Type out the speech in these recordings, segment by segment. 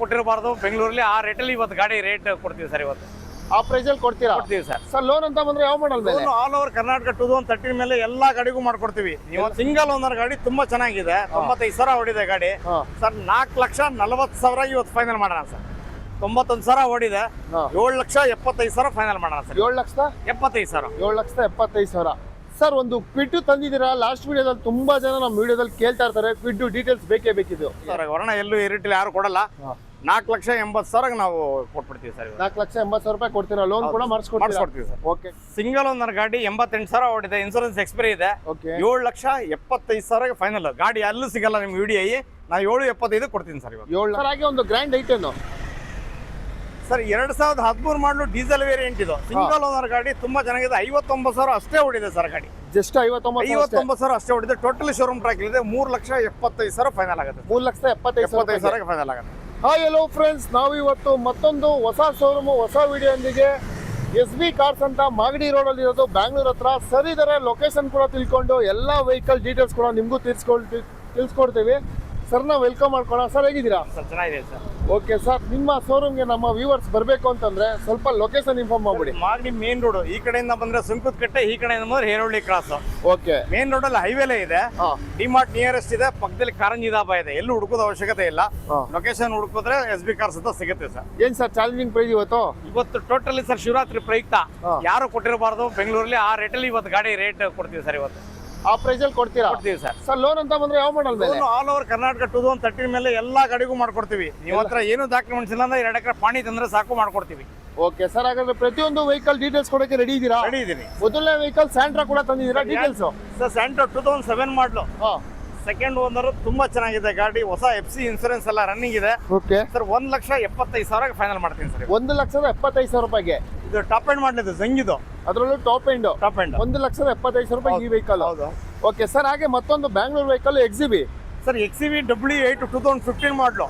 ಕೊಟ್ಟಿರಬಾರ್ದು. ಬೆಂಗಳೂರಲ್ಲಿ ಆ ರೇಟಲ್ಲಿ ಇವತ್ತು ಗಾಡಿ ರೇಟ್ ಕೊಡ್ತೀವಿ ಸರ್ ಇವತ್ತು. ಆ ಪ್ರೈಸ್ ಅಲ್ಲಿ ಕೊಡ್ತೀರಾ? ಕೊಡ್ತೀವಿ ಸರ್. ಸರ್ ಲೋನ್ ಅಂತ ಬಂದ್ರೆ ಯಾವ ಮಾಡಲ್ ಮೇಲೆ? All over Karnataka two thousand thirteen ಮೇಲೆ ಎಲ್ಲಾ ಗಾಡಿಗೂ ಮಾಡ್ಕೊಡ್ತೀವಿ. ಇವತ್ತು ಸಿಂಗಲ್ ಓನರ್ ಗಾಡಿ ತುಂಬಾ ಚೆನ್ನಾಗಿದೆ. ತೊಂಬತ್ತೈದು ಸಾವಿರ ಓಡಿದೆ ಗಾಡಿ. ಸರ್ ನಾಲ್ಕು ಲಕ್ಷ ನಲವತ್ತು ಸಾವಿರ ಇವತ್ತು ಫೈನಲ್ ಮಾಡೋಣ ಸರ್. ತೊಂಬತ್ತೊಂದು ಸಾವಿರ ಓಡಿದೆ. ಹಾ. ಏಳು ಲಕ್ಷ ಎಪ್ಪತ್ತೈದು ಸಾವಿರ ಫೈನಲ್ ಮಾಡೋಣ ಸರ್. ಏಳು ಲಕ್ಷ ಎಪ್ಪತ್ತೈದು ಸಾವಿರ. ಏಳು ಲಕ್ಷದ ಎಪ್ಪತ್ತೈದು ಸಾವಿರ. ಸರ್ ಒಂದು ಕ್ವಿಡ್ ತಂದಿದ್ದೀರಾ? ಲಾಸ್ಟ್ ವಿಡಿಯೋದಲ್ಲಿ ತುಂಬಾ ಜನ ನಮ್ಮ ವಿಡಿಯೋದಲ್ಲಿ ಕೇಳ್ತಾ ಇರ್ತಾರೆ ಕ್ವಿಡ್ ಡೀಟೇಲ್ಸ್ ಬೇಕೇ ಬೇಕಿದ್ದು. ಸರ್ ವರ್ಣ ಎಲ್ಲೂ ಈ ಯಾರು ಕೊಡಲ್ಲ. ನಾಲ್ಕು ಲಕ್ಷ ಎಂಬತ್ತು ಸಾವಿರ ನಾವು ಕೊಟ್ಬಿಡ್ತೀವಿ ಸರ್. ನಾಲ್ಕು ಲಕ್ಷ ಎಂಬತ್ತು ಸಾವಿರ ರೂಪಾಯಿ ಕೊಡ್ತೀರ? ಲೋನ್ ಕೂಡ ಮಾಡಿಸ್ಕೊಡ್ತೀವಿ ಸರ್. ಓಕೆ ಸಿಂಗಲ್ ಒಂದು ಗಾಡಿ ಎಂಬತ್ತೆಂಟು ಸಾವಿರ ಓಡಿದೆ ಇನ್ಸೂರೆನ್ಸ್ ಎಕ್ಸ್ಪೈರಿ ಇದೆ. ಓಕೆ ಏಳು ಲಕ್ಷ ಎಪ್ಪತ್ತೈದು ಸಾವಿರ ಫೈನಲ್ ಗಾಡಿ ಅಲ್ಲೂ ಸಿಗಲ್ಲ ನಿಮ್ಗೆ ವಿಡಿಯೋ ನಾವು ಏಳು ಎಪ್ಪತ್ತೈದು ಕೊಡ್ತೀನಿ ಸರ್ ಇವಾಗ. ಏಳು ಹಾಗೆ ಒಂದು ಗ್ರ್ಯಾಂಡ್ ಐಟನ್ ಸರ್ ಎರಡು ಸಾವಿರದ ಹದಿಮೂರು ಮಾಡಲು ಡೀಸೆಲ್ ವೇರಿಯಂಟ್ ಇದು. ಸಿಂಗಲ್ ಓನರ್ ಗಾಡಿ ತುಂಬಾ ಚೆನ್ನಾಗಿದೆ. ಐವತ್ತೊಂಬತ್ತು ಸಾವಿರ ಅಷ್ಟೇ ಓಡಿದೆ ಸರ್ ಗಾಡಿ. ಜಸ್ಟ್ ಐವತ್ತೊಂಬತ್ತು ಐವತ್ತೊಂಬತ್ತು ಸಾವಿರ ಅಷ್ಟೇ ಓಡಿದೆ. ಟೋಟಲ್ ಶೋರೂಮ್ ಟ್ರ್ಯಾಕ್ ಇದೆ ಮೂರು ಲಕ್ಷ ಎಪ್ಪತ್ತೈದು ಸಾವಿರ ಫೈನಲ್ ಆಗುತ್ತೆ. ಮೂರು ಲಕ್ಷ ಎಪ್ಪತ್ತೈದು ಎಪ್ಪತ್ತೈದು ಸಾವಿರ ಫೈನಲ್ ಆಗುತ್ತೆ. ಹಾಯ್ ಹಲೋ ಫ್ರೆಂಡ್ಸ್ ನಾವು ಇವತ್ತು ಮತ್ತೊಂದು ಹೊಸ ಶೋರೂಮ್ ಹೊಸ ವಿಡಿಯೋದೊಂದಿಗೆ ಎಸ್ ಬಿ ಕಾರ್ಸ್ ಅಂತ ಮಾಗಡಿ ರೋಡಲ್ಲಿ ಇರೋದು ಬ್ಯಾಂಗ್ಳೂರ್ ಹತ್ರ. ಸರಿ ಇದಾರೆ ಲೊಕೇಶನ್ ಕೂಡ ತಿಳ್ಕೊಂಡು ಎಲ್ಲ ವೆಹಿಕಲ್ ಡೀಟೇಲ್ಸ್ ಕೂಡ ನಿಮಗೂ ತಿಳಿಸ್ಕೊಳ್ತೀವಿ ತಿಳಿಸ್ಕೊಡ್ತೀವಿ ಸರ್ನ ವೆಲ್ಕಮ್ ಮಾಡ್ಕೊಳ್ಳೋಣ ಸರ್ ಹೇಗಿದ್ದೀರಾ? ಸರ್ ಚೆನ್ನಾಗಿದೆ ಸರ್ ಓಕೆ ಸರ್ ನಿಮ್ಮ ಶೋರೂಮ್ಗೆ ನಮ್ಮ ವ್ಯೂವರ್ಸ್ ಬರಬೇಕು ಅಂತಂದ್ರೆ ಸ್ವಲ್ಪ ಲೊಕೇಶನ್ ಇನ್ಫಾರ್ಮ್ ಮಾಡ್ಬಿಡಿ. ಮಾಗಡಿ ಮೇನ್ ರೋಡ್ ಈ ಕಡೆಯಿಂದ ಬಂದ್ರೆ ಸುಂಕದ ಕಟ್ಟೆ ಈ ಕಡೆಯಿಂದ ಬಂದ್ರೆ Herohalli cross okay main road ಅಲ್ಲಿ ಹೈವೇಲೇ ಇದೆ. ಡಿಮಾರ್ಟ್ ನಿಯರೆಸ್ಟ್ ಇದೆ. ಪಕ್ಕದಲ್ಲಿ ಕಾರಂಜಿ ದಾಬ ಇದೆ. ಎಲ್ಲೂ ಹುಡುಕೋದ ಅವಶ್ಯಕತೆ ಇಲ್ಲ. ಲೊಕೇಶನ್ ಹುಡುಕಿದ್ರೆ ಎಸ್ ಬಿ ಕಾರ್ಸ್ ಅಂತ ಸಿಗುತ್ತೆ ಸರ್ ಏನ್ ಸರ್ ಚಾಲೆಂಜಿಂಗ್ ಪ್ರೈಸ್ ಇವತ್ತು? ಇವತ್ತು ಟೋಟಲಿ ಸರ್ ಶಿವರಾತ್ರಿ ಪ್ರಯುಕ್ತ. ಯಾರು ಕೊಟ್ಟಿರಬಾರ್ದು? ಬೆಂಗಳೂರಲ್ಲಿ ಆ ರೇಟಲ್ಲಿ ಇವತ್ತು ಗಾಡಿ ರೇಟ್ ಕೊಡ್ತೀವಿ ಸರ್ ಇವತ್ತು. ಆ ಪ್ರೈಸ್ ಅಲ್ಲಿ ಕೊಡ್ತೀರಾ? ಕೊಡ್ತೀವಿ ಸರ್. ಸರ್ ಲೋನ್ ಅಂತ ಬಂದ್ರೆ ಯಾವ ಮಾಡಲ್ ಮೇಲೆ? All over Karnataka two thousand thirteen ಮೇಲೆ ಎಲ್ಲಾ ಗಾಡಿಗೂ ಮಾಡ್ಕೊಡ್ತೀವಿ. ನಿಮ್ಮ ಹತ್ರ ಏನು ಡಾಕ್ಯುಮೆಂಟ್ಸ್ ಇಲ್ಲ ಅಂದ್ರೆ ಎರಡು ಎಕರೆ ಪಾಣಿ ತಂದ್ರೆ ಸಾಕು ಮಾಡ್ಕೊಡ್ತೀವಿ. ಓಕೆ ಸರ್ ಹಾಗಾದ್ರೆ ಪ್ರತಿಯೊಂದು ವೆಹಿಕಲ್ ಡೀಟೇಲ್ಸ್ ಕೊಡಕ್ಕೆ ರೆಡಿ ಇದ್ದೀರಾ? ರೆಡಿ ಇದೀನಿ ಮೊದಲನೇ ವೆಹಿಕಲ್ ಸ್ಯಾಂಟ್ರಾ ಕೂಡ ತಂದಿದ್ದೀರಾ? Details sir Santro two thousand seven model ಹಾ. ಸೆಕೆಂಡ್ ಓನರ್ ತುಂಬಾ ಚೆನ್ನಾಗಿದೆ ಗಾಡಿ. ಹೊಸ ಎಫ್ ಸಿ ಇನ್ಸೂರೆನ್ಸ್ ಎಲ್ಲ ರನ್ನಿಂಗ್ ಇದೆ. ಓಕೆ ಸರ್ ಒಂದ್ ಲಕ್ಷ ಎಪ್ಪತ್ತೈದು ಸಾವಿರ ಫೈನಲ್ ಮಾಡ್ತೀನಿ ಸರ್ ಒಂದು ಲಕ್ಷದ ಎಪ್ಪತ್ತೈದು ಸಾವಿರ ರೂಪಾಯಿಗೆ. ಇದು ಟಾಪ್ ಎಂಡ್ ಮಾಡಲಿದೆ ಜಂಗಿದು ಅದರಲ್ಲೂ ಟಾಪ್ ಎಂಡ್ ಟಾಪ್ ಎಂಡ್ ಒಂದು ಲಕ್ಷದ ಎಪ್ಪತ್ತೈದು ಸಾವಿರ ರೂಪಾಯಿ ಈ ವೆಹಿಕಲ್ ಹೌದು. ಓಕೆ ಸರ್ ಹಾಗೆ ಮತ್ತೊಂದು Bangalore vehicle ಎಕ್ಸಿಬಿ sir ಎಕ್ಸಿಬಿ W eight two thousand fifteen model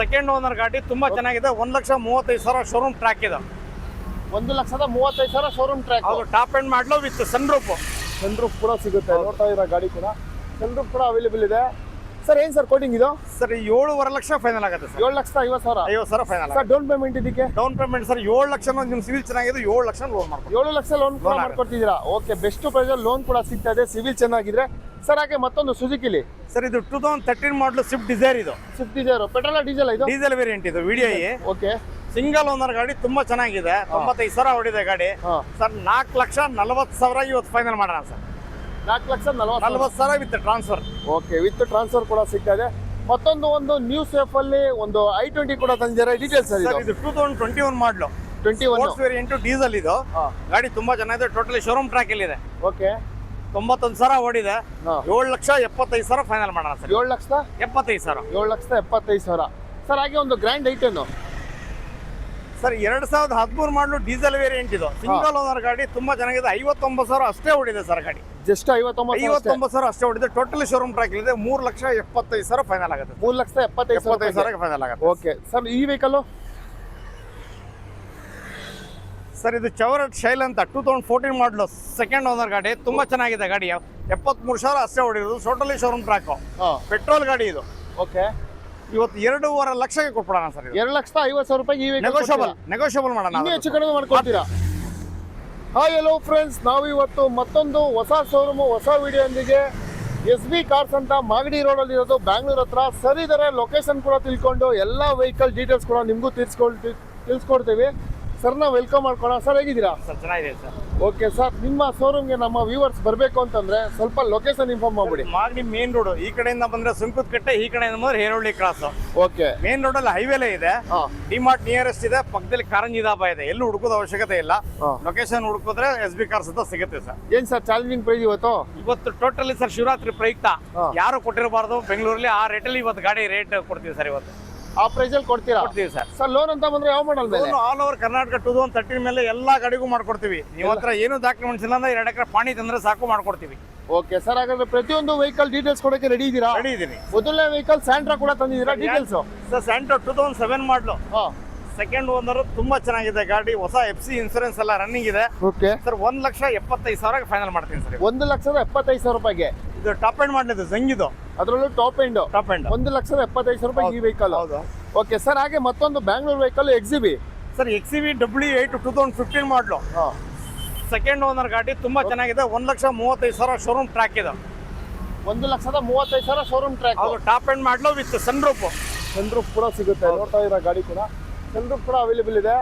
second owner ಗಾಡಿ ತುಂಬಾ ಚೆನ್ನಾಗಿದೆ. ಒಂದ್ ಲಕ್ಷ ಮೂವತ್ತೈದು ಸಾವಿರ ಶೋರೂಮ್ ಟ್ರ್ಯಾಕ್ ಇದೆ. ಒಂದು ಲಕ್ಷದ ಮೂವತ್ತೈದು ಸಾವಿರ ಶೋರೂಮ್ ಟ್ರ್ಯಾಕ್ ಹೌದು top end model with sunroof sunroof ಕೂಡ ಸಿಗುತ್ತೆ. ನೋಡ್ತಾ ಇರೋ ಗಾಡಿ ಕೂಡ? ಸನ್ ರೂಪ್ ಕೂಡ ಅವೈಲೇಬಲ್ ಇದೆ. ಸರ್ ಏನ್ ಸರ್ ಕೋಟಿಂಗ್ ಇದು? ಸರ್ ಏಳುವರೆ ಲಕ್ಷ ಫೈನಲ್ ಆಗುತ್ತೆ ಸರ್ ಏಳು ಲಕ್ಷ ಐವತ್ತು ಸಾವಿರ? ಐವತ್ತು ಸಾವಿರ ಫೈನಲ್ ಸರ್ ಡೌನ್ ಪೇಮೆಂಟ್ ಇದಕ್ಕೆ? ಡೌನ್ ಪೇಮೆಂಟ್ ಸರ್ ಏಳು ಲಕ್ಷ ನಿಮ್ ಸಿವಿಲ್ ಚೆನ್ನಾಗಿದೆ ಏಳು ಲಕ್ಷ ಲೋನ್ ಮಾಡ್ಬೋದು ಏಳು ಲಕ್ಷ ಲೋನ್ ಕೂಡ ಮಾಡ್ಕೊಡ್ತಿದ್ದೀರಾ? ಓಕೆ ಬೆಸ್ಟ್ ಪ್ರೈಸ್ ಲೋನ್ ಕೂಡ ಸಿಗ್ತದೆ ಇದೆ ಸಿವಿಲ್ ಚೆನ್ನಾಗಿದ್ರೆ. ಸರ್ ಹಾಗೆ ಮತ್ತೊಂದು ಸುಜುಕಿಲಿ ಸರ್ ಇದು two thousand thirteen model Swift Dzire ಇದು. ಸ್ವಿಫ್ಟ್ ಡಿಸೈರ್ ಪೆಟ್ರೋಲ್ ಡೀಸೆಲ್ ಇದು? ಡೀಸೆಲ್ ವೇರಿಯಂಟ್ ಇದು ವಿಡಿಯೋ ಓಕೆ ಸಿಂಗಲ್ ಓನರ್ ಗಾಡಿ ತುಂಬಾ ಚೆನ್ನಾಗಿದೆ ತೊಂಬತ್ತೈದು ಸಾವಿರ ಹೊಡಿದೆ ಗಾಡಿ. ಸರ್ ನಾಲ್ಕು ಲಕ್ಷ ನಲವತ್ತು ಸಾವಿರ ಇವತ್ತು ಫೈನಲ್ ಮಾಡೋಣ ಸರ್ ನಾಲ್ಕು ಲಕ್ಷ ನಲವತ್ತು ನಲ್ವತ್ತು ಸಾವಿರ with transfer okay with transfer ಕೂಡ ಸಿಗ್ತಾ ಇದೆ. ಮತ್ತೊಂದು ಒಂದು ನ್ಯೂ ಸೇಫ್ ಅಲ್ಲಿ ಒಂದು ಐ ಟ್ವೆಂಟಿ ಕೂಡ ತಂದಿದ್ದಾರೆ. ಡೀಟೇಲ್ಸ್ ಇದು. Two thousand twenty one model twenty one variant diesel ಇದು. ಗಾಡಿ ತುಂಬಾ ಚೆನ್ನಾಗಿದೆ. ಟೋಟಲಿ ಶೋರೂಮ್ ಟ್ರ್ಯಾಕ್ ಇದೆ ಓಕೆ ತೊಂಬತ್ತೊಂದು ಸಾವಿರ ಓಡಿದೆ. ಏಳು ಲಕ್ಷ ಎಪ್ಪತ್ತೈದು ಸಾವಿರ ಫೈನಲ್ ಮಾಡೋಣ ಸರ್. ಏಳು ಲಕ್ಷದ ಎಪ್ಪತ್ತೈದು ಸಾವಿರ. ಏಳು ಲಕ್ಷದ ಎಪ್ಪತ್ತೈದು ಸಾವಿರ. ಸರ್ ಹಾಗೆ ಒಂದು ಗ್ರ್ಯಾಂಡ್ ಐಟನ್ ಸರ್ ಎರಡ್ ಸಾವಿರದ ಹದಿಮೂರು ಮಾಡಲು ಡೀಸೆಲ್ ವೇರಿಯಂಟ್ ಇದು. ಸಿಂಗಲ್ ಓನರ್ ಗಾಡಿ ತುಂಬಾ ಚೆನ್ನಾಗಿದೆ. ಐವತ್ತೊಂಬತ್ತು ಸಾವಿರ ಅಷ್ಟೇ ಓಡಿದೆ ಸರ್ ಗಾಡಿ. ಜಸ್ಟ್ ಐವತ್ತೊಂಬತ್ತು. ಐವತ್ತೊಂಬತ್ತು ಸಾವಿರ ಅಷ್ಟೇ ಹೊಡಿದೆ ಟೋಟಲ್ ಶೋರೂಮ್ ಟ್ರ್ಯಾಕ್ ಇದೆ ಮೂರು ಲಕ್ಷ ಎಪ್ಪತ್ತೈದು ಸಾವಿರ ಫೈನಲ್ ಆಗುತ್ತೆ. ಮೂರು ಲಕ್ಷ ಎಪ್ಪತ್ತೈದು ಎಪ್ಪತ್ತೈದು ಸಾವಿರ ಫೈನಲ್ ಆಗುತ್ತೆ. ಓಕೆ ಸರ್ ಈ ವೆಹಿಕಲ್ ಸರ್ ಇದು ಚವರಟ್ ಶೈಲ್ ಅಂತ two thousand fourteen model second owner ಗಾಡಿ. ತುಂಬಾ ಚೆನ್ನಾಗಿದೆ ಗಾಡಿ. ಎಪ್ಪತ್ಮೂರು ಸಾವಿರ ಅಷ್ಟೇ ಹೊಡಿರೋದು ಟೋಟಲಿ ಶೋರೂಮ್ ಟ್ರ್ಯಾಕು ಪೆಟ್ರೋಲ್ ಗಾಡಿ ಇದು. ಓಕೆ ಇವತ್ತು ಎರಡೂವರೆ ಲಕ್ಷಕ್ಕೆ ಕೊಟ್ಬಿಡೋಣ ಸರ್ ಎರಡು ಲಕ್ಷದ ಐವತ್ತು ಸಾವಿರ ರೂಪಾಯಿ ಈ ನೆಗೋಷಿಯಬಲ್ ನೆಗೋಷಿಯಬಲ್ ಮಾಡೋಣ ಇನ್ನೂ ಹೆಚ್ಚು ಕಡಿಮೆ ಮಾಡ್ಕೊಡ್ತೀರಾ? ಹಾಯ್ ಹಲೋ ಫ್ರೆಂಡ್ಸ್ ನಾವು ಇವತ್ತು ಮತ್ತೊಂದು ಹೊಸ ಶೋರೂಮ್ ಹೊಸ ವಿಡಿಯೋಂದಿಗೆ ಎಸ್ ಬಿ ಕಾರ್ಸ್ ಅಂತ ಮಾಗಡಿ ರೋಡಲ್ಲಿ ಇರೋದು ಬ್ಯಾಂಗ್ಳೂರ್ ಹತ್ರ. ಸರಿದರೆ ಇದಾರೆ ಲೊಕೇಶನ್ ಕೂಡ ತಿಳ್ಕೊಂಡು ಎಲ್ಲ ವೆಹಿಕಲ್ ಡೀಟೇಲ್ಸ್ ಕೂಡ ನಿಮಗೂ ತಿಳಿಸ್ಕೊಳ್ತೀವಿ ತಿಳಿಸ್ಕೊಡ್ತೀವಿ ಸರ್ನ ವೆಲ್ಕಮ್ ಮಾಡ್ಕೊಳ ಸರ್ ಹೇಗಿದ್ದೀರಾ? ಸರ್ ಚೆನ್ನಾಗಿದೆ ಸರ್ ಓಕೆ ಸರ್ ನಿಮ್ಮ ಶೋರೂಮ್ಗೆ ನಮ್ಮ ವ್ಯೂವರ್ಸ್ ಬರಬೇಕು ಅಂತಂದ್ರೆ ಸ್ವಲ್ಪ ಲೊಕೇಶನ್ ಇನ್ಫಾರ್ಮ್ ಮಾಡ್ಬಿಡಿ. ಮಾಗಡಿ ಮೇನ್ ರೋಡ್ ಈ ಕಡೆಯಿಂದ ಬಂದ್ರೆ ಸುಂಕದ ಕಟ್ಟೆ ಈ ಕಡೆಯಿಂದ ಬಂದ್ರೆ ಹೇರಳ್ಳಿ ಕ್ರಾಸ್ ಓಕೆ ಮೇನ್ ರೋಡ್ ಅಲ್ಲಿ ಹೈವೇಲೇ ಇದೆ. ಡಿ ಡಿಮಾರ್ಟ್ ನಿಯರೆಸ್ಟ್ ಇದೆ. ಪಕ್ಕದಲ್ಲಿ ಕಾರಂಜಿ ಧಾಬಾ ಇದೆ. ಎಲ್ಲೂ ಹುಡುಕೋದ ಅವಶ್ಯಕತೆ ಇಲ್ಲ. ಲೊಕೇಶನ್ ಹುಡುಕಿದ್ರೆ ಎಸ್ ಬಿ ಕಾರ್ಸ್ ಅಂತ ಸಿಗುತ್ತೆ ಸರ್ ಏನ್ ಸರ್ ಚಾಲೆಂಜಿಂಗ್ ಪ್ರೈಸ್ ಇವತ್ತು? ಇವತ್ತು ಟೋಟಲಿ ಸರ್ ಶಿವರಾತ್ರಿ ಪ್ರಯುಕ್ತ. ಯಾರು ಕೊಟ್ಟಿರಬಾರ್ದು? ಬೆಂಗಳೂರಲ್ಲಿ ಆ ರೇಟಲ್ಲಿ ಇವತ್ತು ಗಾಡಿ ರೇಟ್ ಕೊಡ್ತೀವಿ ಸರ್ ಇವತ್ತು. ಆ ಪ್ರೈಸಲ್ಲಿ ಕೊಡ್ತೀರಾ? ಕೊಡ್ತೀವಿ ಸರ್. ಸರ್ ಲೋನ್ ಅಂತ ಬಂದ್ರೆ ಯಾವ ಮಾಡಲ್ ಮೇಲೆ? All over Karnataka two thousand thirteen ಮೇಲೆ ಎಲ್ಲಾ ಗಾಡಿಗೂ ಮಾಡ್ಕೊಡ್ತೀವಿ. ನೀವು ಹತ್ರ ಏನು ಡಾಕ್ಯುಮೆಂಟ್ಸ್ ಇಲ್ಲ ಅಂದ್ರೆ ಎರಡು ಎಕರೆ ಪಾಣಿ ತಂದ್ರೆ ಸಾಕು ಮಾಡ್ಕೊಡ್ತೀವಿ. ಓಕೆ ಸರ್ ಹಾಗಾದ್ರೆ ಪ್ರತಿಯೊಂದು ವೆಹಿಕಲ್ ಡೀಟೇಲ್ಸ್ ಕೊಡಕ್ಕೆ ರೆಡಿ ಇದ್ದೀರಾ? ರೆಡಿ ಇದೀನಿ ಮೊದಲನೇ ವೆಹಿಕಲ್ ಸ್ಯಾಂಟ್ರಾ ಕೂಡ ತಂದಿದ್ದೀರಾ? Details sir Santro two thousand seven model ಹಾ. ಸೆಕೆಂಡ್ ಓನರ್ ತುಂಬಾ ಚೆನ್ನಾಗಿದೆ ಗಾಡಿ. ಹೊಸ ಎಫ್ ಸಿ ಇನ್ಸೂರೆನ್ಸ್ ಎಲ್ಲ ರನ್ನಿಂಗ್ ಇದೆ. ಓಕೆ ಸರ್ ಒಂದ್ ಲಕ್ಷ ಎಪ್ಪತ್ತೈದು ಸಾವಿರ ಫೈನಲ್ ಮಾಡ್ತೀನಿ ಸರ್ ಒಂದು ಲಕ್ಷದ ಎಪ್ಪತ್ತೈದು ಸಾವಿರ ರೂಪಾಯಿಗೆ? ಇದು ಟಾಪ್ ಎಂಡ್ ಮಾಡಲಿದೆ ಜಂಗಿದು ಅದರಲ್ಲೂ ಟಾಪ್ ಎಂಡ್ ಟಾಪ್ ಎಂಡ್ ಒಂದು ಲಕ್ಷದ ಎಪ್ಪತ್ತೈದು ಸಾವಿರ ರೂಪಾಯಿ ಈ ವೆಹಿಕಲ್ ಓಕೆ ಸರ್ ಹಾಗೆ ಮತ್ತೊಂದು Bangalore vehicle XUV sir XUV W eight two thousand fifteen model second owner ಗಾಡಿ ತುಂಬಾ ಚೆನ್ನಾಗಿದೆ. ಒಂದು ಲಕ್ಷ ಮೂವತ್ತೈದು ಸಾವಿರ ಶೋರೂಮ್ ಟ್ರ್ಯಾಕ್ ಇದೆ. ಒಂದು ಲಕ್ಷದ ಮೂವತ್ತೈದು ಸಾವಿರ ಶೋರೂಮ್ ಟ್ರ್ಯಾಕ್ ಅದು top end model with sunroof sunroof ಕೂಡ ಸಿಗುತ್ತೆ. ನೋಡ್ತಾ ಇರೋ ಗಾಡಿ ಕೂಡ? ಸನ್ ರೂಪ್ ಕೂಡ ಅವೈಲೇಬಲ್ ಇದೆ.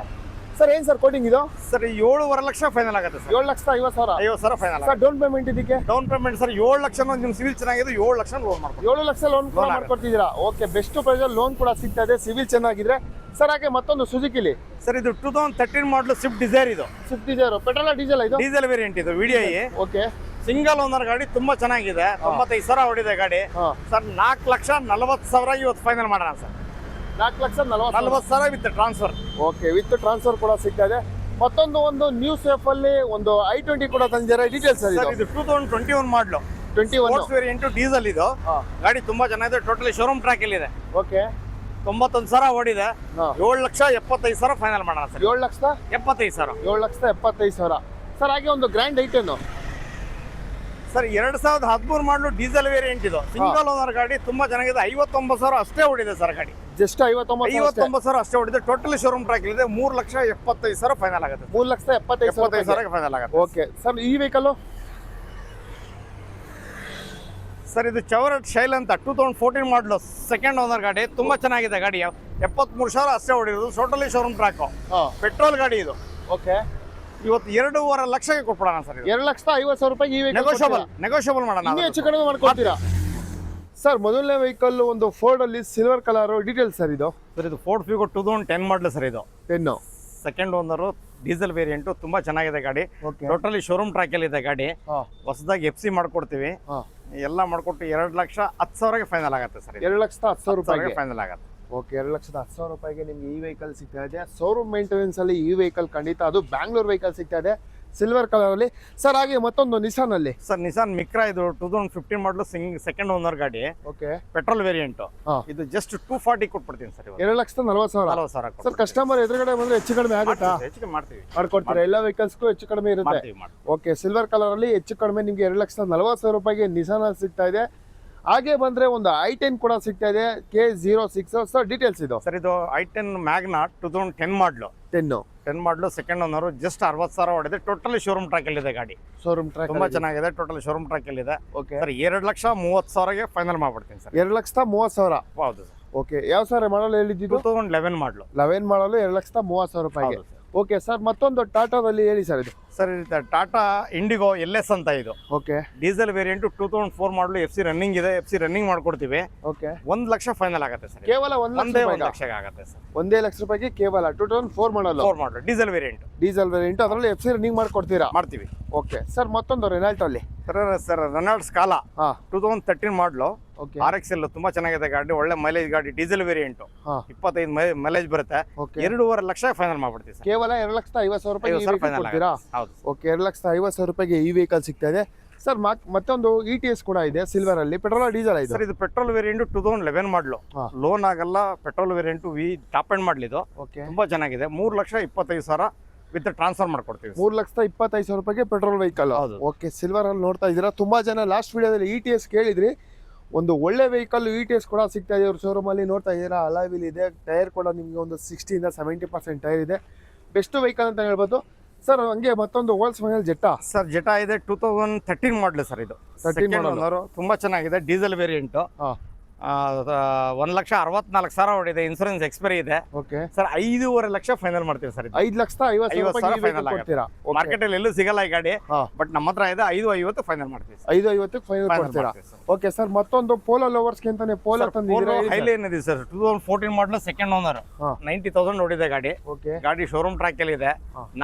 ಸರ್ ಏನ್ ಸರ್ ಕೋಟಿಂಗ್ ಇದು? ಸರ್ ಏಳುವರೆ ಲಕ್ಷ ಫೈನಲ್ ಆಗುತ್ತೆ ಸರ್ ಏಳು ಲಕ್ಷ ಐವತ್ತು ಸಾವಿರ? ಐವತ್ತು ಸಾವಿರ ಫೈನಲ್ ಸರ್ ಡೌನ್ ಪೇಮೆಂಟ್ ಇದಕ್ಕೆ? ಡೌನ್ ಪೇಮೆಂಟ್ ಸರ್ ಏಳು ಲಕ್ಷ ನಿಮ್ ಸಿವಿಲ್ ಚೆನ್ನಾಗಿದೆ ಏಳು ಲಕ್ಷ ಲೋನ್ ಮಾಡ್ಬೋದು ಏಳು ಲಕ್ಷ ಲೋನ್ ಮಾಡ್ಕೊಡ್ತಿದ್ದೀರಾ? ಓಕೆ ಬೆಸ್ಟ್ ಪ್ರೈಸ್ ಲೋನ್ ಕೂಡ ಸಿಗ್ತಾ ಇದೆ ಸಿವಿಲ್ ಚೆನ್ನಾಗಿದ್ರೆ. ಸರ್ ಹಾಗೆ ಮತ್ತೊಂದು ಸುಜುಕಿಲಿ ಸರ್ ಇದು two thousand thirteen model Swift Dzire ಇದು. ಸ್ವಿಫ್ಟ್ ಡಿಸೈರ್ ಪೆಟ್ರೋಲ್ ಡೀಸೆಲ್ ಇದು? ಡೀಸೆಲ್ ವೇರಿಯಂಟ್ ಇದು ವಿಡಿಐ ಓಕೆ ಸಿಂಗಲ್ ಓನರ್ ಗಾಡಿ ತುಂಬಾ ಚೆನ್ನಾಗಿದೆ ತೊಂಬತ್ತೈದು ಸಾವಿರ ಹೊಡಿದೆ ಗಾಡಿ. ಸರ್ ನಾಲ್ಕು ಲಕ್ಷ ನಲವತ್ತು ಸಾವಿರ ಇವತ್ತು ಫೈನಲ್ ಮಾಡೋಣ ಸರ್ ನಾಲ್ಕು ಲಕ್ಷ ನಲವತ್ತು ನಲ್ವತ್ತು ಸಾವಿರ with transfer. Okay with transfer ಕೂಡ ಸಿಗ್ತಾ ಇದೆ. ಮತ್ತೊಂದು ಒಂದು ನ್ಯೂ ಸೇಫ್ ಅಲ್ಲಿ ಒಂದು ಐ ಟ್ವೆಂಟಿ ಕೂಡ ತಂದಿದ್ದಾರೆ. ಡೀಟೇಲ್ಸ್ ಇದು? Two thousand twenty one model twenty one ಎಂಟು ಡೀಸೆಲ್ ಇದು. ಗಾಡಿ ತುಂಬಾ ಚೆನ್ನಾಗಿದೆ. ಟೋಟಲಿ ಶೋರೂಮ್ ಟ್ರ್ಯಾಕ್ ಇದೆ ಓಕೆ. ತೊಂಬತ್ತೊಂದು ಸಾವಿರ ಓಡಿದೆ. ಏಳು ಲಕ್ಷ ಎಪ್ಪತ್ತೈದು ಸಾವಿರ ಫೈನಲ್ ಮಾಡೋಣ ಸರ್. ಏಳು ಲಕ್ಷ ಎಪ್ಪತ್ತೈದು ಸಾವಿರ. ಏಳು ಲಕ್ಷದ ಎಪ್ಪತ್ತೈದು ಸಾವಿರ. ಸರ್ ಹಾಗೆ ಒಂದು ಗ್ರ್ಯಾಂಡ್ ಐಟೇನು ಸರ್ ಎರಡು ಸಾವಿರದ ಹದಿಮೂರು ಮಾಡಲು ಡೀಸೆಲ್ ವೇರಿಯಂಟ್ ಇದು. ಸಿಂಗಲ್ ಓನರ್ ಗಾಡಿ ತುಂಬಾ ಚೆನ್ನಾಗಿದೆ. ಐವತ್ತೊಂಬತ್ತು ಸಾವಿರ ಅಷ್ಟೇ ಓಡಿದೆ ಸರ್ ಗಾಡಿ. ಜಸ್ಟ್ ಐವತ್ತೊಂಬತ್ತು. ಐವತ್ತೊಂಬತ್ತು ಸಾವಿರ ಅಷ್ಟೇ ಓಡಿದೆ ಟೋಟಲಿ ಶೋರೂಮ್ ಟ್ರ್ಯಾಕ್ ಇದೆ ಮೂರು ಲಕ್ಷ ಎಪ್ಪತ್ತೈದು ಸಾವಿರ ಫೈನಲ್ ಆಗುತ್ತೆ. ಮೂರು ಲಕ್ಷ ಎಪ್ಪತ್ತೈದು ಎಪ್ಪತ್ತೈದು ಸಾವಿರ ಫೈನಲ್ ಆಗುತ್ತೆ. ಓಕೆ ಸರ್ ಈ ವೆಹಿಕಲ್ಲು ಸರ್ ಇದು ಚವರಟ್ ಶೈಲ್ ಅಂತ two thousand fourteen model second owner ಗಾಡಿ. ತುಂಬಾ ಚೆನ್ನಾಗಿದೆ ಗಾಡಿ. ಎಪ್ಪತ್ಮೂರು ಸಾವಿರ ಅಷ್ಟೇ ಹೊಡಿರೋದು ಟೋಟಲಿ ಶೋರೂಮ್ ಟ್ರ್ಯಾಕು ಪೆಟ್ರೋಲ್ ಗಾಡಿ ಇದು. ಓಕೆ ಇವತ್ತು ಎರಡೂವರೆ ಲಕ್ಷಕ್ಕೆ ಕೊಟ್ಬಿಡೋಣ ಸರ್ ಎರಡು ಲಕ್ಷದ ಐವತ್ತು ಸಾವಿರ ರೂಪಾಯಿ ನೆಗೋಷಿಯಬಲ್ ನೆಗೋಷಿಯಬಲ್ ಮಾಡೋಣ. ಹೆಚ್ಚು ಕಡಿಮೆ ಮಾಡ್ಕೊಡ್ತೀರಾ? ಸರ್ ಮೊದಲನೇ ವೆಹಿಕಲ್ ಒಂದು ಫೋರ್ಡ್ ಅಲ್ಲಿ ಸಿಲ್ವರ್ ಕಲರ್ ಡೀಟೇಲ್ಸ್ ಸರ್ ಇದು? ಸರ್ ಇದು Ford Figo two thousand ten model sir ಇದು. Ten second owner diesel variant ತುಂಬಾ ಚೆನ್ನಾಗಿದೆ ಗಾಡಿ. ಟೋಟಲಿ ಶೋರೂಮ್ ಟ್ರ್ಯಾಕಲ್ಲಿ ಇದೆ ಗಾಡಿ. ಹೊಸದಾಗಿ ಎಫ್ ಸಿ ಮಾಡ್ಕೊಡ್ತೀವಿ. ಎಲ್ಲ ಮಾಡ್ಕೊಟ್ಟು ಎರಡು ಲಕ್ಷ ಹತ್ತು ಸಾವಿರಕ್ಕೆ ಫೈನಲ್ ಆಗುತ್ತೆ ಸರ್ ಎರಡು ಲಕ್ಷದ ಹತ್ತು ಸಾವಿರ ರೂಪಾಯಿಗೆ. ಫೈನಲ್ ಆಗುತ್ತೆ. ಓಕೆ ಎರಡು ಲಕ್ಷದ ಹತ್ತು ಸಾವಿರ ರೂಪಾಯಿಗೆ ನಿಮ್ಗೆ ಈ ವೆಹಿಕಲ್ ಸಿಗ್ತಾ ಇದೆ. ಶೋರೂಮ್ ಮೇಂಟೆನೆನ್ಸ್ ಅಲ್ಲಿ ಈ ವೆಹಿಕಲ್ ಖಂಡಿತ ಅದು ಬ್ಯಾಂಗ್ಳೂರ್ ವೆಹಿಕಲ್ ಸಿಗ್ತಾ ಇದೆ. ಸಿಲ್ವರ್ ಕಲರ್ ಅಲ್ಲಿ. ಸರ್ ಹಾಗೆ ಮತ್ತೊಂದು ನಿಸಾನ್ ಅಲ್ಲಿ. ಸರ್ ನಿಸಾನ್ ಮಿಕ್ರಾ ಇದು two thousand fifteen model second owner ಗಾಡಿ. Okay petrol variant. ಇದು ಜಸ್ಟ್ ಟೂ ಫಾರ್ಟಿ ಕೊಟ್ಬಿಡ್ತೀನಿ ಸರ್ ಎರಡು ಲಕ್ಷದ ನಲವತ್ತು ಸಾವಿರ. ನಲವತ್ತು ಸಾವಿರ ಸರ್ ಕಸ್ಟಮರ್ ಎದುರುಗಡೆ ಬಂದ್ರೆ ಹೆಚ್ಚು ಕಡಿಮೆ ಆಗುತ್ತಾ? ಹೆಚ್ಚಿಗೆ ಮಾಡ್ತೀವಿ. ಮಾಡ್ಕೊಡ್ತೀರಾ? ಎಲ್ಲ ವೆಹಿಕಲ್ಸ್ಗೂ ಹೆಚ್ಚು ಕಡಿಮೆ ಇರುತ್ತೆ? ಓಕೆ ಸಿಲ್ವರ್ ಕಲರ್ ಅಲ್ಲಿ ಹೆಚ್ಚು ಕಡಿಮೆ ನಿಮ್ಗೆ ಎರಡು ಲಕ್ಷದ ನಲವತ್ತು ಸಾವಿರ ರೂಪಾಯಿಗೆ ನಿಸಾನ ಸಿಗ್ತಾ ಇದೆ. ಹಾಗೆ ಬಂದ್ರೆ ಒಂದು ಐ ಟೆನ್ ಕೂಡ ಸಿಗ್ತಾ ಇದೆ K zero six sir details ಇದು. ಸರ್ ಇದು I ten Magna two thousand ten model ten ten model second owner just ಅರವತ್ತು ಸಾವಿರ ಹೊಡೆದೆ ಟೋಟಲಿ ಶೋರೂಮ್ ಇದೆ ಗಾಡಿ. ಶೋರೂಮ್ ಟ್ರ್ಯಾಕ್ ತುಂಬಾ ಚೆನ್ನಾಗಿದೆ ಟೋಟಲ್ ಶೋರೂಮ್ ಟ್ರ್ಯಾಕಲ್ಲಿದೆ ಓಕೆ ಸರ್ ಎರಡು ಲಕ್ಷ ಮೂವತ್ತು ಸಾವಿರಗೆ ಫೈನಲ್ ಮಾಡ್ಬಿಡ್ತೀನಿ ಸರ್. ಎರಡು ಲಕ್ಷದ ಮೂವತ್ತು ಸಾವಿರ? ಹೌದು ಸರ್. ಓಕೆ ಯಾವ ಸರ್ ಮಾಡಲು ಟೂ ಹೇಳಿದ್ದು thousand eleven model eleven model ಎರಡು ಲಕ್ಷದ ಮೂವತ್ತು ಸಾವಿರ ರೂಪಾಯಿ ಓಕೆ ಸರ್ ಮತ್ತೊಂದು ಟಾಟಾದಲ್ಲಿ ಹೇಳಿ ಸರ್ ಇದು. ಸರ್ ಇದು ಟಾಟಾ ಇಂಡಿಗೋ ಎಲ್ ಎಸ್ ಅಂತ ಇದು. Okay diesel variant two thousand four model F C running ಇದೆ. ಎಫ್ ಸಿ ರನ್ನಿಂಗ್ ಮಾಡ್ಕೊಡ್ತೀವಿ. ಓಕೆ ಒಂದು ಲಕ್ಷ ಫೈನಲ್ ಆಗುತ್ತೆ ಸರ್ ಕೇವಲ ಒಂದು ಒಂದೇ ಲಕ್ಷ ಆಗುತ್ತೆ ಸರ್ ಒಂದೇ ಲಕ್ಷ ರೂಪಾಯಿಗೆ ಕೇವಲ two thousand four model four model diesel variant diesel variant ಅದರಲ್ಲಿ ಎಫ್ ಸಿ ರನ್ನಿಂಗ್ ಮಾಡ್ಕೊಡ್ತೀರಾ? ಮಾಡ್ತೀವಿ. ಓಕೆ ಸರ್ ಮತ್ತೊಂದು ರೆನಾಲ್ಟ್ ಅಲ್ಲಿ. ಸರ್ ಸರ್ ರೆನಾಲ್ಟ್ ಸ್ಕಾಲಾ ಹಾಂ. Two thousand thirteen model R X L ತುಂಬಾ ಚೆನ್ನಾಗಿದೆ ಗಾಡಿ ಒಳ್ಳೆ ಮೈಲೇಜ್ ಗಾಡಿ ಡೀಸೆಲ್ ವೇರಿಯಂಟ್ ಇಪ್ಪತ್ತೈದು ಮೈಲೇಜ್ ಬರುತ್ತೆ. ಎರಡೂವರೆ ಲಕ್ಷ ಫೈನಲ್ ಮಾಡ್ಬಿಡ್ತೀವಿ ಸರ್. ಕೇವಲ ಎರಡು ಲಕ್ಷದ ಐವತ್ತು ಸಾವಿರ ರೂಪಾಯಿ ಫೈನಲ್ ಹೌದು ಓಕೆ ಎರಡು ಲಕ್ಷದ ಐವತ್ತು ಸಾವಿರ ರೂಪಾಯಿಗೆ ಈ ವೆಹಿಕಲ್ ಸಿಗ್ತಾ ಇದೆ. ಸರ್ ಮತ್ತೊಂದು ಇ ಟಿ ಎಸ್ ಕೂಡ ಇದೆ ಸಿಲ್ವರ್ ಅಲ್ಲಿ. ಪೆಟ್ರೋಲ್ ಡೀಸೆಲ್ ಇದೆ? ಸರ್ ಇದು petrol variant two thousand eleven model loan ಆಗಲ್ಲ petrol variant V top end ಮಾಡ್ಲಿದ್ದು okay ತುಂಬಾ ಚೆನ್ನಾಗಿದೆ. ಮೂರು ಲಕ್ಷ ಇಪ್ಪತ್ತೈದು ಸಾವಿರ ವಿತ್ ಟ್ರಾನ್ಸ್ಫರ್ ಮಾಡ್ಕೊಡ್ತೀವಿ ಮೂರು ಲಕ್ಷದ ಇಪ್ಪತ್ತೈದು ಸಾವಿರ ರೂಪಾಯಿಗೆ ಪೆಟ್ರೋಲ್ ವೆಹಿಕಲ್. ಓಕೆ ಸಿಲ್ವರ್ ಅಲ್ಲಿ ನೋಡ್ತಾ ಇದ್ದೀರಾ. ತುಂಬಾ ಜನ ಲಾಸ್ಟ್ ವಿಡಿಯೋದಲ್ಲಿ ಇ ಟಿ ಎಸ್ ಕೇಳಿದ್ರಿ. ಒಂದು ಒಳ್ಳೆ ವೆಹಿಕಲ್ ಇ ಟಿ ಎಸ್ ಕೂಡ ಸಿಗ್ತಾ ಇದೆ. ಇವ್ರ ಶೋರೂಮ್ ಅಲ್ಲಿ ನೋಡ್ತಾ ಇದ್ದೀರಾ ಅಲಾವಿಲ್ ಇದೆ. ಟೈರ್ ಕೂಡ ನಿಮಗೆ ಒಂದು ಸಿಕ್ಸ್ಟಿಯಿಂದ ಸೆವೆಂಟಿ ಪರ್ಸೆಂಟ್ ಟೈರ್ ಇದೆ. ಬೆಸ್ಟ್ ವೆಹಿಕಲ್ ಅಂತ ಹೇಳ್ಬೋದು. ಸರ್ ಹಂಗೆ ಮತ್ತೊಂದು ಹೋಲ್ಸ್ ಮೈಲ್ ಜೆಟ್ಟಾ ಸರ್ ಜೆಟಾ ಇದೆ two thousand thirteen model sir ಇದು. 13 ಮಾಡಲ್. ತುಂಬಾ ಚೆನ್ನಾಗಿದೆ ಡೀಸೆಲ್ ವೇರಿಯಂಟು ಹಾಂ. ಒಂದು ಲಕ್ಷ ಅರವತ್ನಾಲ್ಕು ಸಾವಿರ ಹೊಡಿದೆ ಇನ್ಸೂರೆನ್ಸ್ ಎಕ್ಸ್ಪೈರಿ ಇದೆ. ಓಕೆ ಸರ್ ಐದೂವರೆ ಲಕ್ಷ ಫೈನಲ್ ಮಾಡ್ತೀವಿ ಸರ್ ಇದು? ಐದು ಲಕ್ಷ ಐವತ್ತು ಸಾವಿರ ಕೊಡ್ತೀರಾ? ಓಕೆ ಮಾರ್ಕೆಟ್ ಅಲ್ಲಿ ಎಲ್ಲೂ ಸಿಗಲ್ಲ ಈ ಗಾಡಿ ಬಟ್ ನಮ್ಮ ಹತ್ರ ಇದೆ ಐದು ಐವತ್ತು ಫೈನಲ್ ಮಾಡ್ತೀವಿ ಸರ್. ಐದು ಐವತ್ತಕ್ಕೆ ಫೈನಲ್ ಕೊಡ್ತೀರಾ? Okay sir. ಮತ್ತೊಂದು ಪೋಲೋ ಲವರ್ಸ್ ಅಂತಾನೆ ಪೋಲೋ ತಂದಿದ್ದೀರಾ? ಹೈಲಿ ಏನಿದೆ sir? Two thousand fourteen model second owner ninety thousand ನೋಡಿದೆ ಗಾಡಿ. ಓಕೆ ಗಾಡಿ ಶೋರೂಮ್ ಟ್ರ್ಯಾಕ್ ಅಲ್ಲಿ ಇದೆ.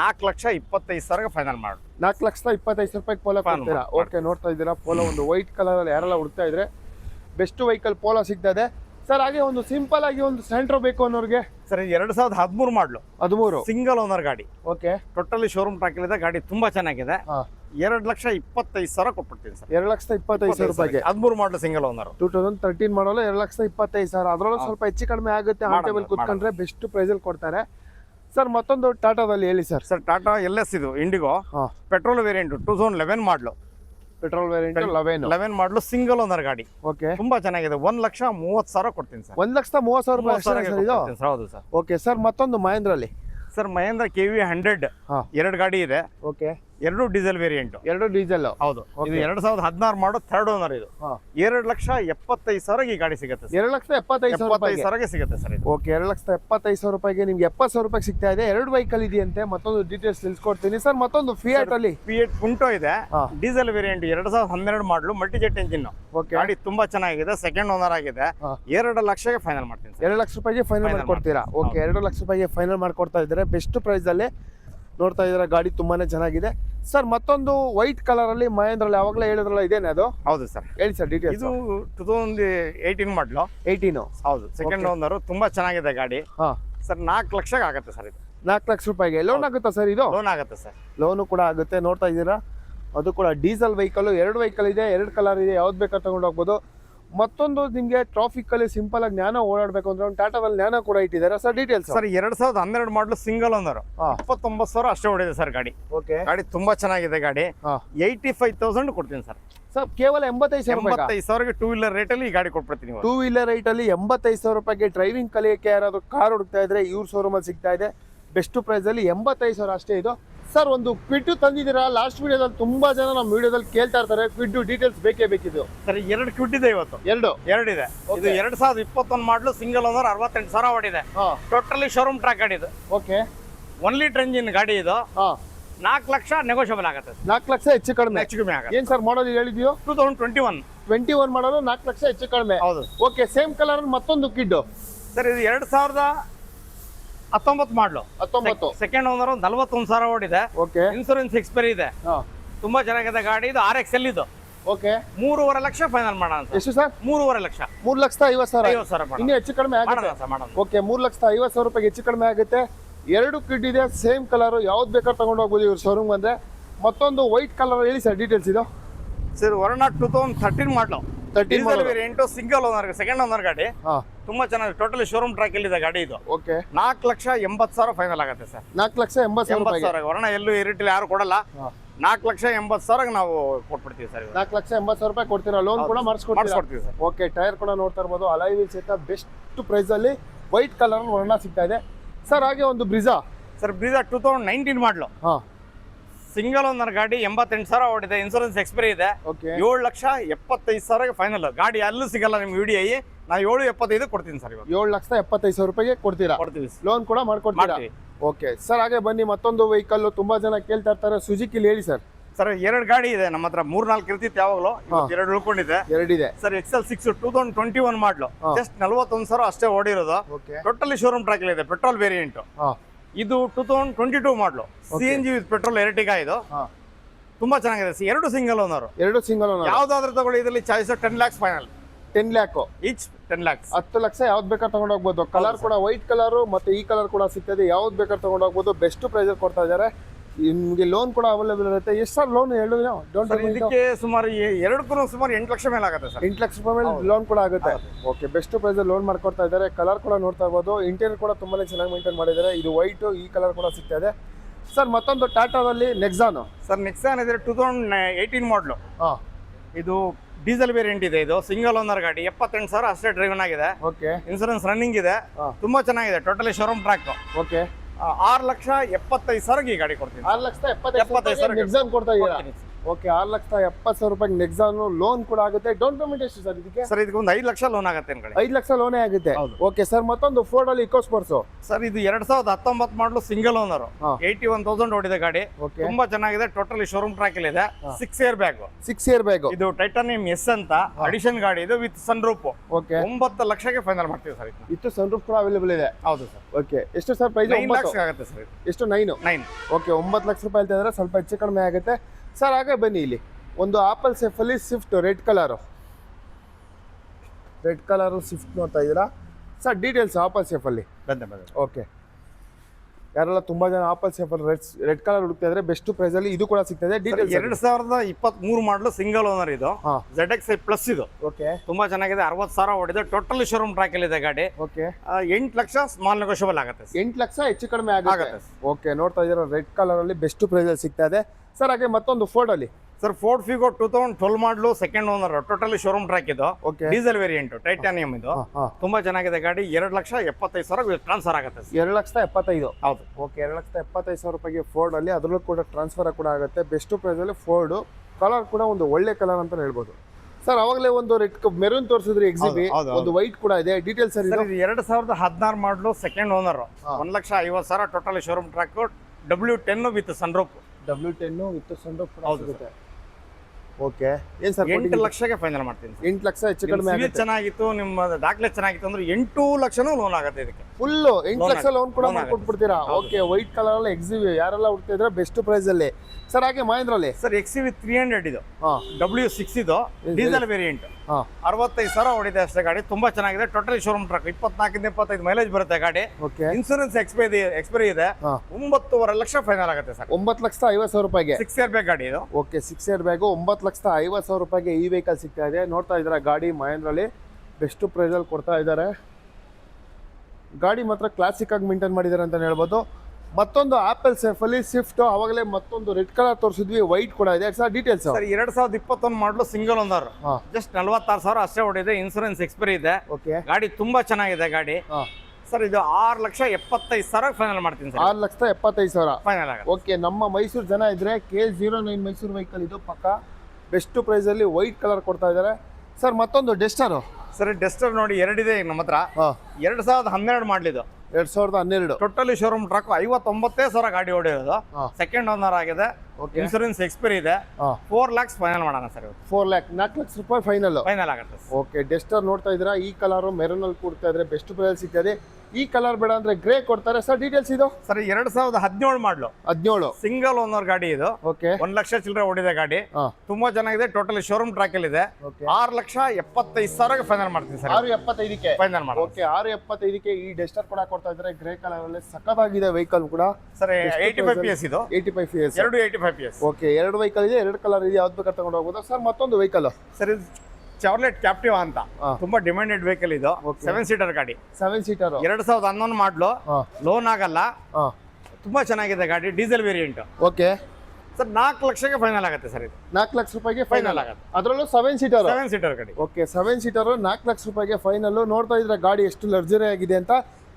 ನಾಲ್ಕು ಲಕ್ಷ ಇಪ್ಪತ್ತೈದು ಸಾವಿರ ಫೈನಲ್ ಮಾಡಿ. ನಾಲ್ಕು ಲಕ್ಷದ ಇಪ್ಪತ್ತೈದು ಸಾವಿರ ರೂಪಾಯಿ ಪೋಲೋ ಕೊಡ್ತೀರಾ? ಓಕೆ ನೋಡ್ತಾ ಇದ್ದೀರಾ? ಪೋಲೋ ಒಂದು ವೈಟ್ ಕಲರ್ ಅಲ್ಲಿ ಯಾರೆಲ್ಲ ಹುಡ್ತಾ ಇದ್ರೆ ಬೆಸ್ಟ್ ವೆಹಿಕಲ್ ಪೋಲೋ ಸಿಗ್ತದೆ. ಇದೆ ಸರ್ ಹಾಗೆ ಒಂದು ಸಿಂಪಲ್ ಆಗಿ ಒಂದು ಸೆಂಟ್ರೋ ಬೇಕು ಅನ್ನೋರಿಗೆ? ಸರ್ ಎರಡು ಸಾವಿರದ ಹದಿಮೂರು ಮಾಡಲು. ಹದಿಮೂರು. ಸಿಂಗಲ್ ಓನರ್ ಗಾಡಿ. ಓಕೆ. ಟೋಟಲಿ ಶೋರೂಮ್ ಟ್ರ್ಯಾಕ್ ಇದೆ ಗಾಡಿ ತುಂಬಾ ಚೆನ್ನಾಗಿದೆ. ಎರಡು ಲಕ್ಷ ಇಪ್ಪತ್ತೈದು ಸಾವಿರ ಕೊಟ್ಬಿಡ್ತೀನಿ ಸರ್. ಎರಡು ಲಕ್ಷ ಇಪ್ಪತ್ತೈದು ಸಾವಿರ ರೂಪಾಯಿಗೆ? ಹದಿಮೂರು model single owner two thousand thirteen model ಎರಡು ಲಕ್ಷ ಇಪ್ಪತ್ತೈದು ಸಾವಿರ. ಅದರಲ್ಲೂ ಸ್ವಲ್ಪ ಹೆಚ್ಚು ಕಡಿಮೆ ಆಗುತ್ತೆ ಮಾಡೋಣ, ಟೇಬಲ್ ಕುತ್ಕೊಂಡ್ರೆ ಬೆಸ್ಟ್ ಪ್ರೈಸಲ್ಲಿ ಕೊಡ್ತಾರೆ. ಸರ್ ಮತ್ತೊಂದು ಟಾಟಾದಲ್ಲಿ ಹೇಳಿ sir. Sir Tata L S ಇದು Indigo petrol variant two thousand eleven model petrol variant eleven eleven model single owner ಗಾಡಿ. ಓಕೆ ತುಂಬಾ ಚೆನ್ನಾಗಿದೆ. ಒಂದ್ ಲಕ್ಷ ಮೂವತ್ತು ಸಾವಿರ ಕೊಡ್ತೀನಿ ಸರ್. ಒಂದ್ ಲಕ್ಷ ಮೂವತ್ತು ಸಾವಿರ ರೂಪಾಯಿ ಇದು? ಹೌದು ಸರ್. ಓಕೆ ಸರ್ ಮತ್ತೊಂದು ಮಹೇಂದ್ರಲ್ಲಿ sir Mahindra K V hundred ಎರಡು ಗಾಡಿ ಇದೆ. ಓಕೆ ಎರಡು ಡೀಸೆಲ್ ವೇರಿಯಂಟ್ ಎರಡು ಡೀಸೆಲ್. ಹೌದು. ಇದು ಎರಡ್ ಸಾವಿರದ ಹದಿನಾರು ಮಾಡೋ ಥರ್ಡ್ ಓನರ್ ಇದು. ಎರಡು ಲಕ್ಷ ಎಪ್ಪತ್ತೈದು ಸಾವಿರಗೆ ಈ ಗಾಡಿ ಸಿಗುತ್ತೆ ಎರಡು ಲಕ್ಷ ಎಪ್ಪತ್ತೈದು ಸಾವಿರ ಸಾವಿರಗೆ ಸಿಗುತ್ತೆ ಸರ್ ಓಕೆ ಎರಡು ಲಕ್ಷ ಎಪ್ಪತ್ತೈದು ಸಾವಿರ ರೂಪಾಯಿಗೆ ನಿಮ್ಗೆ ಎಪ್ಪತ್ತು ಸಾವಿರ ರೂಪಾಯಿ ಸಿಗ್ತಾ ಇದೆ. ಎರಡು ವೆಹಿಕಲ್ ಇದೆಯಂತೆ. ಮತ್ತೊಂದು ಡೀಟೇಲ್ಸ್ ತಿಳಿಸ್ಕೊಡ್ತೀನಿ ಸರ್. ಮತ್ತೊಂದು ಫಿಯೇಟ್ ಅಲ್ಲಿ. ಫಿಯೇಟ್ ಪುಂಟೋ ಇದೆ. ಡೀಸೆಲ್ ವೇರಿಯಂಟ್ ಎರಡು ಸಾವಿರದ ಹನ್ನೆರಡು ಮಾಡಲು ಮಲ್ಟಿಜೆಟ್ ಇಂಜಿನ್ ಓಕೆ ಗಾಡಿ ತುಂಬಾ ಚೆನ್ನಾಗಿದೆ. ಸೆಕೆಂಡ್ ಓನರ್ ಆಗಿದೆ. ಎರಡು ಲಕ್ಷಗೆ ಫೈನಲ್ ಮಾಡ್ತೀನಿ ಎರಡು ಲಕ್ಷ ರೂಪಾಯಿಗೆ ಫೈನಲ್ ಮಾಡ್ಕೊಡ್ತೀರಾ? ಓಕೆ ಎರಡು ಲಕ್ಷ ರೂಪಾಯಿಗೆ ಫೈನಲ್ ಮಾಡ್ಕೊಡ್ತಾ ಇದ್ದಾರೆ. ಬೆಸ್ಟ್ ಪ್ರೈಸ್ ಅಲ್ಲಿ ನೋಡ್ತಾ ಇದ್ದೀರಾ ಗಾಡಿ ತುಂಬಾನೇ ಚೆನ್ನಾಗಿದೆ. ಸರ್ ಮತ್ತೊಂದು ವೈಟ್ ಕಲರ್ ಅಲ್ಲಿ ಮಹೇಂದ್ರ ಯಾವಾಗಲೇ ಹೇಳಿದ್ರಲ್ಲ ಇದೇನೆ ಅದು? ಹೌದು ಸರ್. ಹೇಳಿ ಸರ್ ಡೀಟೇಲ್ ಇದು two thousand eighteen model eighteen. ಹೌದು ಸೆಕೆಂಡ್ ಓನರ್ ತುಂಬಾ ಚೆನ್ನಾಗಿದೆ ಗಾಡಿ. ಹಾ. ಸರ್ ನಾಲ್ಕು ಲಕ್ಷಕ್ಕೆ ಆಗುತ್ತೆ ಸರ್ ಇದು. ನಾಲ್ಕು ಲಕ್ಷ ರೂಪಾಯಿಗೆ. ಲೋನ್ ಆಗುತ್ತಾ ಸರ್ ಇದು? ಲೋನ್ ಆಗುತ್ತೆ ಸರ್. ಲೋನು ಕೂಡ ಆಗುತ್ತೆ. ನೋಡ್ತಾ ಇದ್ದೀರಾ? ಅದು ಕೂಡ ಡೀಸೆಲ್ ವೆಹಿಕಲ್ ಎರಡು ವೆಹಿಕಲ್ ಇದೆ ಎರಡು ಕಲರ್ ಇದೆ. ಯಾವ್ದು ಬೇಕಾದ್ರೆ ತಗೊಂಡು ಹೋಗ್ಬೋದು. ಮತ್ತೊಂದು ನಿಮಗೆ ಟ್ರಾಫಿಕ್ ಅಲ್ಲಿ ಸಿಂಪಲ್ ಆಗಿ ಜ್ಞಾನ ಓಡಾಡಬೇಕು ಅಂದ್ರೆ ಒಂದು ಟಾಟಾದಲ್ಲಿ ಜ್ಞಾನ ಕೂಡ ಇಟ್ಟಿದ್ದಾರೆ. ಸರ್ ಡೀಟೇಲ್ಸ್ ಸರ್ ಎರಡ್ ಸಾವಿರದ ಹನ್ನೆರಡು ಮಾಡಲು ಸಿಂಗಲ್ ಓನರ್ ಹಾ. ಇಪ್ಪತ್ತೊಂಬತ್ತು ಸಾವಿರ ಅಷ್ಟೇ ಹೊಡಿದೆ ಸರ್ ಗಾಡಿ. ಓಕೆ. ಗಾಡಿ ತುಂಬಾ ಚೆನ್ನಾಗಿದೆ ಗಾಡಿ. ಏಯ್ಟಿ ಫೈವ್ ತೌಸಂಡ್ ಕೊಡ್ತೀನಿ ಸರ್ ಸರ್ ಕೇವಲ ಎಂಬತ್ತೈದು ಸಾವಿರ ಎಂಬತ್ತೈದು ಸಾವಿರಗೆ ಟೂ ವೀಲರ್ ರೇಟಲ್ಲಿ ಈ ಗಾಡಿ ಕೊಟ್ಬಿಡ್ತೀನಿ. ಟೂ ವೀಲರ್ ರೇಟ್ ಅಲ್ಲಿ ಎಂಬತ್ತೈದು ಸಾವಿರ ರೂಪಾಯಿಗೆ ಡ್ರೈವಿಂಗ್ ಕಲಿಯಕ್ಕೆ ಯಾರಾದ್ರು ಕಾರ್ ಹುಡುಕ್ತಾ ಇದ್ರೆ ಇವ್ರ ಶೋರೂಮಲ್ಲಿ ಸಿಗ್ತಾ ಇದೆ. ಬೆಸ್ಟ್ ಪ್ರೈಸ್ ಅಲ್ಲಿ ಎಂಬತ್ತೈದು ಸಾವಿರ ಅಷ್ಟೇ ಇದು. ಸರ್ ಒಂದು ಕ್ವಿಡ್ ತಂದಿದ್ದೀರಾ? ಲಾಸ್ಟ್ ವಿಡಿಯೋದಲ್ಲಿ ತುಂಬಾ ಜನ ನಮ್ಮ ವಿಡಿಯೋದಲ್ಲಿ ಕೇಳ್ತಾ ಇರ್ತಾರೆ ಕ್ವಿಡ್ ಡೀಟೇಲ್ಸ್ ಬೇಕೇ ಬೇಕಿದ್ದು? ಸರ್ ಎರಡು ಕ್ವಿಡ್ ಇದೆ ಇವತ್ತು. ಎರಡು? ಎರಡು ಇದೆ. ಇದು ಎರಡ್ ಸಾವಿರದ ಇಪ್ಪತ್ತೊಂದು ಮಾಡಲು ಸಿಂಗಲ್ ಓನರ್ ಅರವತ್ತೆಂಟು ಸಾವಿರ ಹೊಡಿದೆ ಹಾ. ಟೋಟಲಿ ಶೋರೂಮ್ ಟ್ರ್ಯಾಕ್ ಗಾಡಿ ಇದು ಓಕೆ ಒನ್ ಲೀಟರ್ ಇಂಜಿನ್ ಗಾಡಿ ಇದು. ಹಾ. ನಾಲ್ಕು ಲಕ್ಷ ನೆಗೋಷಿಯಬಲ್ ಆಗುತ್ತೆ ನಾಲ್ಕು ಲಕ್ಷ ಹೆಚ್ಚು ಕಡಿಮೆ. ಹೆಚ್ಚು ಕಮ್ಮಿ ಆಗುತ್ತೆ. ಏನ್ ಸರ್ ಮಾಡೋದು ಹೇಳಿದ್ಯೋ? Two thousand twenty one twenty one model ನಾಲ್ಕು ಲಕ್ಷ ಹೆಚ್ಚು ಕಡಿಮೆ. ಹೌದು. ಓಕೆ ಸೇಮ್ ಕಲರ್ ಮತ್ತೊಂದು ಕಿಡ್ ಸರ್ ಇದು ಎರಡ್ ಸಾವಿರದ ಹತ್ತೊಂಬತ್ತು ಮಾಡಲು. ಹತ್ತೊಂಬತ್ತು. ಸೆಕೆಂಡ್ ಓನರ್ ನಲ್ವತ್ತೊಂದು ಸಾವಿರ ಓಡಿದೆ. ಓಕೆ ಇನ್ಸೂರೆನ್ಸ್ ಎಕ್ಸ್ಪೈರಿ ಇದೆ. ತುಂಬಾ ಚೆನ್ನಾಗಿದೆ ಗಾಡಿ. ಇದು ಆರ್ ಎಕ್ಸ್ ಎಲ್ ಇದು. ಓಕೆ ಮೂರುವರೆ ಲಕ್ಷ ಫೈನಲ್ ಮಾಡೋಣ ಎಷ್ಟು ಸರ್? ಮೂರುವರೆ ಲಕ್ಷ. ಮೂರು ಲಕ್ಷದ ಐವತ್ತು ಸಾವಿರ. ಐವತ್ತು ಸಾವಿರ ಇನ್ನೂ ಹೆಚ್ಚು ಕಡಿಮೆ ಆಗುತ್ತೆ. ಮಾಡೋಣ ಸರ್ ಮಾಡೋಣ. ಓಕೆ ಮೂರು ಲಕ್ಷದ ಐವತ್ತು ಸಾವಿರ ರೂಪಾಯಿಗೆ ಹೆಚ್ಚು ಕಡಿಮೆ ಆಗುತ್ತೆ. ಎರಡು ಕಿಡ್ ಇದೆ ಸೇಮ್ ಕಲರ್ ಯಾವ್ದು ಬೇಕಾದ್ರೆ ತಗೊಂಡು ಹೋಗ್ಬೋದು ಇವ್ರ ಶೋರೂಮ್ ಬಂದ್ರೆ. ಮತ್ತೊಂದು ವೈಟ್ ಕಲರ್ ಹೇಳಿ ಸರ್ ಡೀಟೇಲ್ಸ್ ಇದು. Sir Verna two thousand thirteen model. Thirteen variant single owner second owner ಗಾಡಿ. ತುಂಬಾ ಚೆನ್ನಾಗಿ ಟೋಟಲಿ ಶೋರೂಮ್ ಟ್ರ್ಯಾಕ್ ಇದೆ ಗಾಡಿ ಇದು. ಓಕೆ ನಾಲ್ಕು ಲಕ್ಷ ಎಂಬತ್ತು ಸಾವಿರ ಫೈನಲ್ ಆಗುತ್ತೆ ಸರ್. ನಾಲ್ಕು ಲಕ್ಷ ಎಂಬತ್ತು ಸಾವಿರ ಸಾವಿರ ವರ್ಣ ಎಲ್ಲೂ ಇರಿಟಿಲ್ ಯಾರು ಕೊಡಲ್ಲ. ನಾಲ್ಕು ಲಕ್ಷ ಎಂಬತ್ತು ಸಾವಿರಕ್ಕೆ ನಾವು ಕೊಟ್ಬಿಡ್ತೀವಿ ಸರ್ ನಾಲ್ಕು ಲಕ್ಷ ಎಂಬತ್ತು ಸಾವಿರ ರೂಪಾಯಿ ಕೊಡ್ತೀರಾ? ಲೋನ್ ಕೂಡ ಮಾಡಿಸ್ಕೊಡ್ತೀವಿ ಸರ್. ಓಕೆ ಟೈರ್ ಕೂಡ ನೋಡ್ತಾ ಇರ್ಬೋದು. ಅಲೈ ವೀಲ್ ಸಹಿತ ಬೆಸ್ಟ್ ಪ್ರೈಸ್ ಅಲ್ಲಿ ವೈಟ್ ಕಲರ್ ವರ್ಣ ಸಿಗ್ತಾ ಇದೆ. ಸರ್ ಹಾಗೆ ಒಂದು Brezza sir Brezza two thousand nineteen model ಹಾ. ಸಿಂಗಲ್ ಓನರ್ ಗಾಡಿ ಎಂಬತ್ತೆಂಟು ಸಾವಿರ ಓಡಿದೆ ಇನ್ಸೂರೆನ್ಸ್ ಎಕ್ಸ್ಪೈರಿ ಇದೆ. ಏಳು ಲಕ್ಷ ಎಪ್ಪತ್ತೈದು ಸಾವಿರ ಫೈನಲ್ ಗಾಡಿ ಅಲ್ಲೂ ಸಿಗಲ್ಲ ನಿಮ್ಗೆ ವಿಡಿಯೋ ನಾವು ಏಳು ಎಪ್ಪತ್ತೈದು ಕೊಡ್ತೀನಿ ಸರ್ ಇವಾಗ ಏಳು ಲಕ್ಷ ಎಪ್ಪತ್ತೈದು ಸಾವಿರ ರೂಪಾಯಿಗೆ ಕೊಡ್ತೀರಾ? ಕೊಡ್ತೀವಿ ಲೋನ್ ಕೂಡ ಮಾಡ್ಕೊಡ್ತೀರಾ? ಓಕೆ ಸರ್ ಹಾಗೆ ಬನ್ನಿ ಮತ್ತೊಂದು ವೆಹಿಕಲ್ ತುಂಬಾ ಜನ ಕೇಳ್ತಾ ಇರ್ತಾರೆ. ಸುಜುಕಿಲಿ ಹೇಳಿ ಸರ್ ಸರ್ ಎರಡು ಗಾಡಿ ಇದೆ. ನಮ್ಮ ಹತ್ರ ಮೂರ್ ನಾಲ್ಕು ಇರ್ತಿತ್ತು ಯಾವಾಗಲೂ. ಎರಡು ಉಳ್ಕೊಂಡಿದೆ. ಎರಡಿದೆ sir XL six two thousand twenty one model just ನಲ್ವತ್ತೊಂದು ಸಾವಿರ ಅಷ್ಟೇ ಓಡಿರೋದು. ಟೋಟಲಿ ಶೋರೂಮ್ ಟ್ರಾಕ್ ಇದೆ ಪೆಟ್ರೋಲ್ ವೇರಿಯಂಟ್ ಇದು two thousand twenty two model C N G with petrol Ertiga ಇದು ತುಂಬಾ ಚೆನ್ನಾಗಿದೆ. ಸಿ ಎರಡು ಸಿಂಗಲ್ ಓನರ್ ಎರಡು ಸಿಂಗಲ್ ಓನರ್ ಯಾವ್ದಾದ್ರು ತಗೊಳ್ಳಿ ಇದರಲ್ಲಿ choice ten lakhs final ten lakh each ten lakhs ಹತ್ತು ಲಕ್ಷ ಯಾವ್ದು ಬೇಕಾದ್ರೆ ತಗೊಂಡು ಹೋಗ್ಬೋದು. ಕಲರ್ ಕೂಡ ವೈಟ್ ಕಲರ್ ಮತ್ತೆ ಈ ಕಲರ್ ಕೂಡ ಸಿಗ್ತದೆ. ಯಾವ್ದು ಬೇಕಾದ್ರೆ ತಗೊಂಡು ಹೋಗ್ಬೋದು. ಬೆಸ್ಟ್ ಪ್ರೈಸ್ ಕೊಡ್ತಾ ಇದ್ದಾರೆ. ನಿಮಗೆ ಲೋನ್ ಕೂಡ ಅವೈಲೇಬಲ್ ಇರುತ್ತೆ. ಎಷ್ಟು ಸರ್ ಲೋನ್ ಹೇಳು ಡೋಂಟ್ ಸರ್ ಇದಕ್ಕೆ ಸುಮಾರು ಎ- ಎರಡಕ್ಕೂ ಸುಮಾರು ಎಂಟು ಲಕ್ಷ ಮೇಲೆ ಆಗುತ್ತೆ ಸರ್. ಎಂಟು ಲಕ್ಷ ರೂಪಾಯಿ ಮೇಲೆ ಲೋನ್ ಕೂಡ ಆಗುತ್ತೆ. ಓಕೆ ಬೆಸ್ಟ್ ಪ್ರೈಸ್ ಲೋನ್ ಮಾಡ್ಕೊಡ್ತಾ ಇದ್ದಾರೆ. ಕಲರ್ ಕೂಡ ನೋಡ್ತಾ ಇರ್ಬೋದು. ಇಂಟೀರಿಯರ್ ಕೂಡ ತುಂಬಾ ಚೆನ್ನಾಗಿ ಮೇಂಟೈನ್ ಮಾಡಿದ್ದಾರೆ. ಇದು ವೈಟ್ ಈ ಕಲರ್ ಕೂಡ ಸಿಗ್ತಾ ಇದೆ. ಸರ್ ಮತ್ತೊಂದು ಟಾಟಾದಲ್ಲಿ ನೆಕ್ಸಾನು ಸರ್ ನೆಕ್ಸಾನ್ ಇದ್ರೆ ಟೂ ತೌಸಂಡ್ ಏಯ್ಟೀನ್ ಮಾಡಲು ಹಾ. ಇದು ಡೀಸೆಲ್ ವೇರಿಯಂಟ್ ಇದೆ ಇದು. ಸಿಂಗಲ್ ಓನರ್ ಗಾಡಿ. ಎಪ್ಪತ್ತೆಂಟು ಸಾವಿರ ಅಷ್ಟೇ ಡ್ರೈವನ್ ಆಗಿದೆ. ಓಕೆ ಇನ್ಸೂರೆನ್ಸ್ ರನ್ನಿಂಗ್ ಇದೆ. ಹಾ. ತುಂಬಾ ಚೆನ್ನಾಗಿದೆ. ಟೋಟಲಿ ಶೋರೂಮ್ ಟ್ರ್ಯಾಕ್ ಓಕೆ ಆರು ಲಕ್ಷ ಎಪ್ಪತ್ತೈದು ಸಾವಿರಕ್ಕೆ ಈ ಗಾಡಿ ಕೊಡ್ತೀನಿ ಆರು ಲಕ್ಷ ಎಪ್ಪತ್ತೈದು ಎಕ್ಸಾಮ್ ಸಾವಿರ ಕೊಡ್ತಾ ಇದ್ದೀರಾ ಕೊಡ್ತೀನಿ. ಓಕೆ ಆರು ಲಕ್ಷದ ಎಪ್ಪತ್ತು ಸಾವಿರ ರೂಪಾಯಿ ನೆಕ್ಸಾನು ಲೋನ್ ಕೂಡ ಆಗುತ್ತೆ. ಡೌನ್ ಪೇಮೆಂಟ್ ಎಷ್ಟು ಸರ್ ಇದಕ್ಕೆ? ಸರ್ ಇದಕ್ಕೆ ಒಂದು ಐದು ಲಕ್ಷ ಲೋನ್ ಆಗುತ್ತೆ ಅನ್ಕೊಳ್ಳಿ. ಐದು ಲಕ್ಷ ಲೋನೇ ಆಗುತ್ತೆ. ಓಕೆ ಸರ್ ಮತ್ತೊಂದು ಫೋರ್ಡ್ ಅಲ್ಲಿ ಇಕೋ ಸ್ಪೋರ್ಟ್ಸ್ ಸರ್ ಇದು ಎರಡ್ ಸಾವಿರದ ಹತ್ತೊಂಬತ್ತು ಮಾಡಲು single owner. Eighty one thousand ಓಡಿದೆ ಗಾಡಿ. ಓಕೆ. ತುಂಬಾ ಚೆನ್ನಾಗಿದೆ. ಟೋಟಲಿ ಶೋರೂಮ್ ಅಲ್ಲಿ ಇದೆ. Six airbag six airbag ಇದು ಟೈಟಾನಿಯಂ ಎಸ್ ಅಂತ ಅಡಿಷನ್ ಗಾಡಿ. ಇದು ವಿತ್ ಸನ್ ರೂಪ್ ಓಕೆ. ಒಂಬತ್ತು ಲಕ್ಷಕ್ಕೆ ಫೈನಲ್ ಮಾಡ್ತೀವಿ ಸರ್ ಇಷ್ಟು ಸನ್ ರೂಪ್ ಕೂಡ ಅವೈಲೇಬಲ್ ಇದೆ. ಹೌದು ಸರ್. ಓಕೆ ಎಷ್ಟು ಸರ್ ಪ್ರೈಸ್ ಆಗುತ್ತೆ ಸರ್ ಎಷ್ಟು? ನೈನು ನೈನ್ ಓಕೆ ಒಂಬತ್ತು ಲಕ್ಷ ರೂಪಾಯಿ ಇದ್ರೆ ಸ್ವಲ್ಪ ಹೆಚ್ಚು ಕಡಿಮೆ ಆಗುತ್ತೆ. ಸರ್ ಹಾಗೆ ಬನ್ನಿ ಇಲ್ಲಿ. ಒಂದು apple ಸೇಫಲ್ಲಿ Swift red colour red colour Swift ನೋಡ್ತಾ ಇದ್ದೀರಾ? ಸರ್ ಡೀಟೇಲ್ಸ್ ಆಪಲ್ ಸೇಫಲ್ಲಿ ಧನ್ಯವಾದ ಓಕೆ ಯಾರೆಲ್ಲ ತುಂಬಾ ಜನ ಆಪಲ್ ಸೇಫಲ್ ರೆಡ್ ರೆಡ್ ಕಲರ್ ಹುಡುಕ್ತಾ ಇದ್ರೆ ಬೆಸ್ಟ್ ಪ್ರೈಸಲ್ಲಿ ಇದು ಕೂಡ ಸಿಗ್ತದೆ ಡೀಟೇಲ್ಸ್ ಎರಡ್ ಸಾವಿರದ ಇಪ್ಪತ್ತ್ ಮೂರು ಮಾಡಲು ಸಿಂಗಲ್ ಓನರ್ ಇದು. ಜೆಡ್ ಎಕ್ಸ್ ಪ್ಲಸ್ ಇದು. ಓಕೆ ತುಂಬಾ ಚೆನ್ನಾಗಿದೆ ಅರವತ್ತು ಸಾವಿರ ಓಡಿದೆ. ಟೋಟಲ್ ಶೋರೂಮ್ ಟ್ರ್ಯಾಕ್ ಇದೆ ಗಾಡಿ. ಓಕೆ ಎಂಟು ಲಕ್ಷ ಸ್ಮಾಲ್ ನೆಗೋಷಿಯಬಲ್ ಆಗುತ್ತೆ. ಎಂಟು ಲಕ್ಷ ಹೆಚ್ಚು ಕಡಿಮೆ ಆಗುತ್ತೆ. ಓಕೆ ನೋಡ್ತಾ ಇದ್ದೀರಾ ರೆಡ್ ಕಲರ್ ಅಲ್ಲಿ ಬೆಸ್ಟ್ ಪ್ರೈಸ್ ಅಲ್ಲಿ ಸಿಗ್ತಾ ಇದೆ. ಸರ್ ಹಾಗೆ ಮತ್ತೊಂದು ಫೋರ್ಡ್ ಅಲ್ಲಿ. Sir Ford Figo two thousand twelve model second owner totally showroom track ಇದು. ಓಕೆ ಡೀಸೆಲ್ ವೇರಿಯಂಟ್ ಟೈಟಾನಿಯಂ ಇದು. ತುಂಬಾ ಚೆನ್ನಾಗಿದೆ ಗಾಡಿ. ಎರಡು ಲಕ್ಷ ಎಪ್ಪತ್ತೈದು ಸಾವಿರ ಟ್ರಾನ್ಸ್ಫರ್ ಆಗುತ್ತೆ ಎರಡು ಲಕ್ಷದ ಎಪ್ಪತ್ತೈದು. ಹೌದು. ಓಕೆ ಎರಡು ಲಕ್ಷದ ಎಪ್ಪತ್ತೈದು ಸಾವಿರ ರೂಪಾಯಿಗೆ ಫೋರ್ಡ್ ಅಲ್ಲಿ ಅದರಲ್ಲೂ ಕೂಡ ಟ್ರಾನ್ಸ್ಫರ್ ಕೂಡ ಆಗುತ್ತೆ. ಬೆಸ್ಟ್ ಪ್ರೈಸ್ ಅಲ್ಲಿ ಫೋರ್ಡ್ ಕಲರ್ ಕೂಡ ಒಂದು ಒಳ್ಳೆ ಕಲರ್ ಅಂತ ಹೇಳ್ಬೋದು. ಸರ್ ಅವಾಗಲೇ ಒಂದು ರೆಡ್ ಮೆರೂನ್ ತೋರಿಸಿದ್ರಿ ಎಕ್ಸಿಬಿ ಒಂದು ವೈಟ್ ಕೂಡ ಇದೆ. ಡೀಟೇಲ್ಸ್ ಸರ್ ಎರಡು ಸಾವಿರದ ಹದಿನಾರು ಮಾಡಲು ಸೆಕೆಂಡ್ ಓನರ್. ಒಂದ್ ಲಕ್ಷ ಐವತ್ತು ಸಾವಿರ totally showroom track W ten with sunroof W ten with sun ಕೂಡ ಹೌದು ಓಕೆ. ಏನ್ ಸರ್ ಎಂಟು ಲಕ್ಷಕ್ಕೆ ಫೈನಲ್ ಮಾಡ್ತೀನಿ ಎಂಟು ಲಕ್ಷ ಹೆಚ್ಚು ಕಡಿಮೆ ಸಿವಿಲ್ ಚೆನ್ನಾಗಿತ್ತು ನಿಮ್ಮ ದಾಖಲೆ ಚೆನ್ನಾಗಿತ್ತು ಅಂದ್ರೆ ಎಂಟು ಲಕ್ಷನೂ ಲೋನ್ ಆಗುತ್ತೆ ಇದಕ್ಕೆ. ಫುಲ್ ಎಂಟು ಲಕ್ಷ ಲೋನ್ ಕೂಡ loan ಮಾಡ್ಕೊಟ್ಬಿಡ್ತೀರಾ? ಓಕೆ ವೈಟ್ ಕಲರ್ ಅಲ್ಲಿ ಎಕ್ಸಿಬಿ ಯಾರೆಲ್ಲ ಹುಡ್ತಿದ್ರೆ ಬೆಸ್ಟ್ ಪ್ರೈಸ್ ಅಲ್ಲಿ. ಸರ್ ಹಾಗೆ ಮಹೇಂದ್ರಲ್ಲಿ sir X V three hundred ಇದು. ಡಬ್ಲ್ಯೂ ಸಿಕ್ಸ್ ಇದು. ಡೀಸೆಲ್ ವೇರಿಯಂಟ್ ಅರವತ್ತೈದು ಸಾವಿರ ಹೊಡಿದೆ ಅಷ್ಟೇ ಗಾಡಿ. ತುಂಬಾ ಚೆನ್ನಾಗಿದೆ. ಟೋಟಲ್ ಶೋರೂಮ್ ಟ್ರಕ್ ಇಪ್ಪತ್ನಾಲ್ಕಿಂದ ಇಪ್ಪತ್ತೈದು ಮೈಲೇಜ್ ಬರುತ್ತೆ ಗಾಡಿ. ಓಕೆ ಇನ್ಸೂರೆನ್ಸ್ ಎಕ್ಸ್ಪೈರಿ ಎಕ್ಸ್ಪೈರಿ ಇದೆ. ಒಂಬತ್ತುವರೆ ಲಕ್ಷ ಫೈನಲ್ ಆಗುತ್ತೆ ಸರ್. ಒಂಬತ್ತು ಲಕ್ಷ ಐವತ್ತು ಸಾವಿರ ರೂಪಾಯಿಗೆ. ಸಿಕ್ಸ್ ಇಯರ್ ಬ್ಯಾಗ್ ಗಾಡಿ ಇದು. ಓಕೆ ಸಿಕ್ಸ್ ಇಯರ್ ಬ್ಯಾಗು ಒಂಬತ್ತು ಲಕ್ಷದ ಐವತ್ತು ಸಾವಿರ ರೂಪಾಯಿಗೆ ಈ ವೆಹಿಕಲ್ ಸಿಗ್ತಾ ಇದೆ. ನೋಡ್ತಾ ಇದ್ದಾರೆ ಗಾಡಿ ಮಹೇಂದ್ರಲ್ಲಿ ಬೆಸ್ಟ್ ಪ್ರೈಸಲ್ಲಿ ಕೊಡ್ತಾ ಇದ್ದಾರೆ. ಗಾಡಿ ಮಾತ್ರ ಕ್ಲಾಸಿಕ್ ಆಗಿ ಮೇಂಟೈನ್ ಮಾಡಿದ್ದಾರೆ ಅಂತ ಹೇಳ್ಬೋದು. ಮತ್ತೊಂದು ಆಪಲ್ ಸೇಫಲ್ಲಿ ಸ್ವಿಫ್ಟ್ ಅವಾಗಲೇ ಮತ್ತೊಂದು ರೆಡ್ ಕಲರ್ ತೋರಿಸಿದ್ವಿ ವೈಟ್ ಕೂಡ ಇದೆ. ಸರ್ ಡೀಟೇಲ್ಸ್ ಸರ್ ಎರಡ್ ಸಾವಿರದ ಇಪ್ಪತ್ತೊಂದು ಮಾಡಲು ಸಿಂಗಲ್ ಒಂದಾರು ಜಸ್ಟ್ ನಲ್ವತ್ತಾರು ಸಾವಿರ ಅಷ್ಟೇ ಹೊಡಿದೆ ಇನ್ಸೂರೆನ್ಸ್ ಎಕ್ಸ್ಪೈರಿ ಇದೆ. ಓಕೆ ಗಾಡಿ ತುಂಬಾ ಚೆನ್ನಾಗಿದೆ ಗಾಡಿ. ಸರ್ ಇದು ಆರು ಲಕ್ಷ ಎಪ್ಪತ್ತೈದು ಸಾವಿರ ಫೈನಲ್ ಮಾಡ್ತೀನಿ ಸರ್. ಆರು ಲಕ್ಷದ ಎಪ್ಪತ್ತೈದು ಸಾವಿರ. ಫೈನಲ್ ಆಗ ಓಕೆ ನಮ್ಮ ಮೈಸೂರು ಜನ ಇದ್ರೆ K zero nine Mysuru vehicle ಇದು ಪಕ್ಕ. ಬೆಸ್ಟ್ ಪ್ರೈಸಲ್ಲಿ ವೈಟ್ ಕಲರ್ ಕೊಡ್ತಾ ಇದ್ದಾರೆ. ಸರ್ ಮತ್ತೊಂದು ಡೆಸ್ಟರು ಸರ್ ಡೆಸ್ಟರ್ ನೋಡಿ ಎರಡಿದೆ ಈಗ ನಮ್ಮ ಹತ್ರ. ಎರಡು ಎರಡ್ ಸಾವಿರದ ಹನ್ನೆರಡು ಮಾಡಲಿದ್ದು ಎರಡು ಸಾವಿರದ ಹನ್ನೆರಡು. ಟೋಟಲಿ ಶೋರೂಮ್ ಟ್ರಕ್ ಐವತ್ತೊಂಬತ್ತೇ ಸಾವಿರ ಗಾಡಿ ಹೊಡೆಯೋದು ಸೆಕೆಂಡ್ ಓನರ್ ಆಗಿದೆ. ಓಕೆ ಇನ್ಸೂರೆನ್ಸ್ ಎಕ್ಸ್ಪೈರಿ ಇದೆ. ಫೋರ್ ಲ್ಯಾಕ್ಸ್ ಫೈನಲ್ ಮಾಡೋಣ ಸರ್ ಫೋರ್ ಲ್ಯಾಕ್ ನಾಲ್ಕು ಲಕ್ಷ ರೂಪಾಯಿ ಫೈನಲ್ ಫೈನಲ್ ಆಗುತ್ತೆ. ಓಕೆ ಡೆಸ್ಟರ್ ನೋಡ್ತಾ ಇದ್ದೀರಾ. ಈ ಕಲರು ಮೆರನಲ್ಲಿ ಕೊಡ್ತಾ ಇದ್ರೆ ಬೆಸ್ಟ್ ಪ್ರೈಸ್ ಸಿಗ್ತದೆ ಈ ಕಲರ್ ಬೇಡ ಅಂದ್ರೆ ಗ್ರೇ ಕೊಡ್ತಾರೆ. ಸರ್ ಡೀಟೇಲ್ಸ್ ಇದು? ಸರ್ ಎರಡ್ ಸಾವಿರದ ಹದಿನೇಳು ಮಾಡಲು. ಹದಿನೇಳು. ಸಿಂಗಲ್ ಓನರ್ ಗಾಡಿ ಇದು. ಓಕೆ. ಒಂದ್ ಲಕ್ಷ ಚಿಲ್ಲರೆ ಓಡಿದೆ ಗಾಡಿ. ತುಂಬಾ ಚೆನ್ನಾಗಿದೆ. ಟೋಟಲ್ ಶೋರೂಮ್ ಟ್ರ್ಯಾಕ್ ಅಲ್ಲಿ ಇದೆ. ಆರು ಲಕ್ಷ ಎಪ್ಪತ್ತೈದು ಸಾವಿರ ಫೈನಲ್ ಮಾಡ್ತೀನಿ ಸರ್. ಆರು ಎಪ್ಪತ್ತೈದಕ್ಕೆ? ಫೈನಲ್ ಮಾಡಿ ಓಕೆ ಆರು ಎಪ್ಪತ್ತೈದಕ್ಕೆ ಈ ಡೆಸ್ಟರ್ ಕೂಡ ಕೊಡ್ತಾ ಇದ್ದಾರೆ. ಗ್ರೇ ಕಲರ್ ಅಲ್ಲಿ ಸಖತ್ತಾಗಿದೆ ವೆಹಿಕಲ್ ಕೂಡ. Sir eighty five P S ಇದು. ಏಯ್ಟಿ ಫೈವ್ ಪಿ ಎಸ್ ಎರಡು eighty five P S okay ಎರಡು ವೆಹಿಕಲ್ ಇದೆ. ಎರಡು ಕಲರ್ ಇದೆ. ಯಾವ್ದು ಬೇಕಾದ್ರೆ ತಗೊಂಡು ಹೋಗ್ಬೋದು. ಸರ್ ಮತ್ತೊಂದು ವೆಹಿಕಲ್ ಸರ್ ಇದು ಚಾರ್ಲೆಟ್ ಕ್ಯಾಪ್ಟಿವ್ ಅಂತ. ತುಂಬಾ ಡಿಮ್ಯಾಂಡೆಡ್ ವೆಹಿಕಲ್ ಇದು. ಸೆವೆನ್ ಸೀಟರ್ ಗಾಡಿ. ಸೆವೆನ್ ಸೀಟರ್ ಎರಡ್ ಸಾವಿರದ ಹನ್ನೊಂದು ಮಾಡ್ಲು ಲೋನ್ ಆಗಲ್ಲ. ತುಂಬಾ ಚೆನ್ನಾಗಿದೆ ಗಾಡಿ ಡೀಸೆಲ್ ವೇರಿಯಂಟ್ ಓಕೆ ಸರ್ ನಾಲ್ಕು ಲಕ್ಷಕ್ಕೆ ಫೈನಲ್ ಆಗುತ್ತೆ ಸರ್ ಇದು. ನಾಲ್ಕು ಲಕ್ಷ ರೂಪಾಯಿಗೆ ಫೈನಲ್ ಆಗುತ್ತೆ. ಅದರಲ್ಲೂ ಸೆವೆನ್ ಸೀಟರ್ ಸೆವೆನ್ ಸೀಟರ್ ಗಾಡಿ. ಓಕೆ ಸೆವೆನ್ ಸೀಟರ್ ನಾಲ್ಕು ಲಕ್ಷ ರೂಪಾಯಿಗೆ ಫೈನಲ್ ನೋಡ್ತಾ ಇದ್ರೆ ಗಾಡಿ ಎಷ್ಟು ಲಕ್ಸುರಿ ಆಗಿದೆ ಅಂತ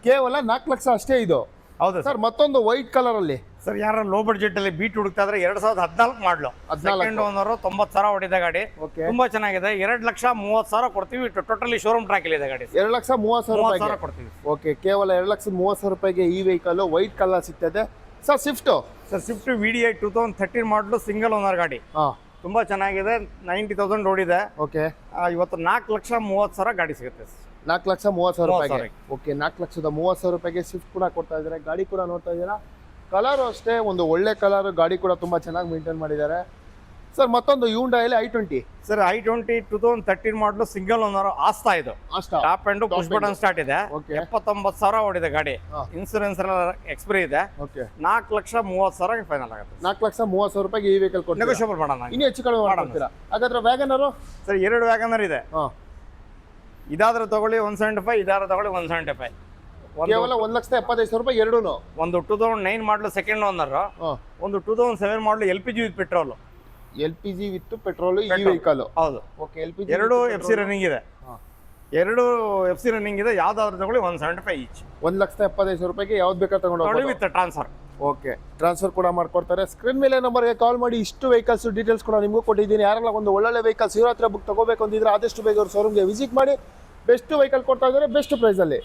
ಕೇವಲ ನಾಲ್ಕು ಲಕ್ಷ ಅಷ್ಟೇ ಇದು. ಹೌದು ಸರ್. ಮತ್ತೊಂದು ವೈಟ್ ಕಲರ್ ಅಲ್ಲಿ. ಸರ್ ಯಾರ ಲೋ ಬಡ್ಜೆಟ್ ಅಲ್ಲಿ ಬೀಟ್ ಹುಡುಕ್ತಾ ಇದ್ರೆ ಎರಡ್ ಸಾವಿರದ ಹದಿನಾಲ್ಕು ಮಾಡ್ಲು. ಹದಿನಾಲ್ಕು. ಸೆಕೆಂಡ್ ಓನರ್ ತೊಂಬತ್ತು ಸಾವಿರ ಹೊಡಿದ ಗಾಡಿ. ಓಕೆ ತುಂಬಾ ಚೆನ್ನಾಗಿದೆ. ಎರಡ್ ಲಕ್ಷ ಮೂವತ್ತು ಸಾವಿರ ಕೊಡ್ತೀವಿ. ಟೋಟಲಿ ಶೋರೂಮ್ ಟ್ರ್ಯಾಕ್ ಇದೆ ಗಾಡಿ ಎರಡು ಲಕ್ಷ ಮೂವತ್ತು ಸಾವಿರ ಕೊಡ್ತೀವಿ ಓಕೆ ಕೇವಲ ಎರಡು ಲಕ್ಷ ಮೂವತ್ತು ಸಾವಿರ ರೂಪಾಯಿಗೆ ಈ ವೆಹಿಕಲ್ ವೈಟ್ ಕಲರ್ ಸಿಗ್ತದೆ. Sir Swift sir Swift V D I two thousand thirteen model single owner ಗಾಡಿ. ತುಂಬಾ ಚೆನ್ನಾಗಿದೆ. ನೈಂಟಿ ತೌಸಂಡ್ ಓಡಿದೆ. ಓಕೆ ಇವತ್ತು ನಾಲ್ಕು ಲಕ್ಷ ಮೂವತ್ತು ಸಾವಿರ ಗಾಡಿ ಸಿಗುತ್ತೆ ನಾಲ್ಕು ಲಕ್ಷ ಮೂವತ್ತು ಸಾವಿರ ರೂಪಾಯಿಗೆ? ಓಕೆ ನಾಲ್ಕು ಲಕ್ಷದ ಮೂವತ್ತು ಸಾವಿರ ರೂಪಾಯಿಗೆ ಸ್ವಿಫ್ಟ್ ಕೂಡ ಕೊಡ್ತಾ ಇದ್ದಾರೆ. ಗಾಡಿ ಕೂಡ ನೋಡ್ತಾ ಇದ್ದೀರಾ? ಕಲರು ಅಷ್ಟೇ ಒಂದು ಒಳ್ಳೆ ಕಲರ್ ಗಾಡಿ ಕೂಡ ತುಂಬ ಚೆನ್ನಾಗಿ ಮೇಂಟೈನ್ ಮಾಡಿದ್ದಾರೆ. ಸರ್ ಮತ್ತೊಂದು ಯೂಂಡಾಯಲ್ಲಿ I twenty sir I twenty two thousand thirteen model single owner ಆಸ್ತಾ ಇದು. Top and push button start ಇದೆ. ಎಪ್ಪತ್ತೊಂಬತ್ತು ಸಾವಿರ ಓಡಿದೆ ಗಾಡಿ. ಇನ್ಶೂರೆನ್ಸ್ ಇನ್ಸೂರೆನ್ಸ್ ಎಕ್ಸ್ಪೈರಿ ಇದೆ. ನಾಲ್ಕು ಲಕ್ಷ ಮೂವತ್ತು ಸಾವಿರ ಫೈನಲ್ ಆಗುತ್ತೆ. ನಾಲ್ಕು ಲಕ್ಷ ಮೂವತ್ತು ಸಾವಿರ ರೂಪಾಯಿಗೆ ಈ ವೆಹಿಕಲ್ ಕೊಟ್ಟು ನೆಗೋಷಿಯಬಲ್ ಮಾಡೋಣ ಇನ್ನೂ ಹೆಚ್ಚು ಕಡಿಮೆ ಮಾಡ್ತೀರಾ ಹಾಗಾದ್ರೆ ವ್ಯಾಗನರು ಸರ್ ಎರಡು ವ್ಯಾಗನರ್ ಇದೆ. ಇದಾದ್ರೆ ತಗೊಳ್ಳಿ ಒನ್ ಸೆವೆಂಟಿ ಫೈವ್ ಇದಾದ್ರೆ ತಗೊಳ್ಳಿ ಒನ್ ಸೆವೆಂಟಿ ಫೈವ್ ಕೇವಲ ಒಂದು ಲಕ್ಷದ ಎಪ್ಪತ್ತೈದು ಸಾವಿರ ರೂಪಾಯಿ ಎರಡೂ ಒಂದು two thousand nine model second owner ಒಂದು two thousand seven model L P G with petrol L P G with petrol ಈ. ವೆಹಿಕಲ್ ಹೌದು. ಓಕೆ ಎಲ್ ಪಿ ಜಿ ಎರಡು ಎಫ್ ಸಿ ರನ್ನಿಂಗ್ ಇದೆ. ಎರಡು ಎಫ್ ಸಿ ರನ್ನಿಂಗ್ ಇದೆ ಯಾವ್ದಾದ್ರು ತಗೊಳ್ಳಿ one seventy five each ಒಂದು ಲಕ್ಷದ ಎಪ್ಪತ್ತೈದು ಸಾವಿರ ರೂಪಾಯಿಗೆ ಯಾವ್ದು ಬೇಕಾದ್ರೆ ತಗೊಂಡು ವಿತ್ ಟ್ರಾನ್ಸ್ಫರ್ ಓಕೆ ಟ್ರಾನ್ಸ್ಫರ್ ಕೂಡ ಮಾಡ್ಕೊಡ್ತಾರೆ. ಸ್ಕ್ರೀನ್ ಮೇಲೆ ನಂಬರ್ಗೆ ಕಾಲ್ ಮಾಡಿ ಇಷ್ಟು ವೆಹಿಕಲ್ಸ್ ಡೀಟೇಲ್ಸ್ ಕೂಡ ನಿಮಗೂ ಕೊಟ್ಟಿದ್ದೀನಿ. ಯಾರೆಲ್ಲ ಒಂದು ಒಳ್ಳೊಳ್ಳೆ ವೆಹಿಕಲ್ಸ್ ಇರೋ ಹತ್ರ ಬುಕ್ ತಗೋಬೇಕು ಅಂದಿದ್ರೆ ಆದಷ್ಟು ಬೇಗ ಅವ್ರ ಶೋರೂಮ್ಗೆ ವಿಸಿಟ್ ಮಾಡಿ ಬೆಸ್ಟ್ ವೆಹಿಕಲ್ ಕೊಡ್ತಾ ಇದ್ದಾರೆ ಬೆಸ್ಟ್ ಪ್ರೈಸಲ್ಲಿ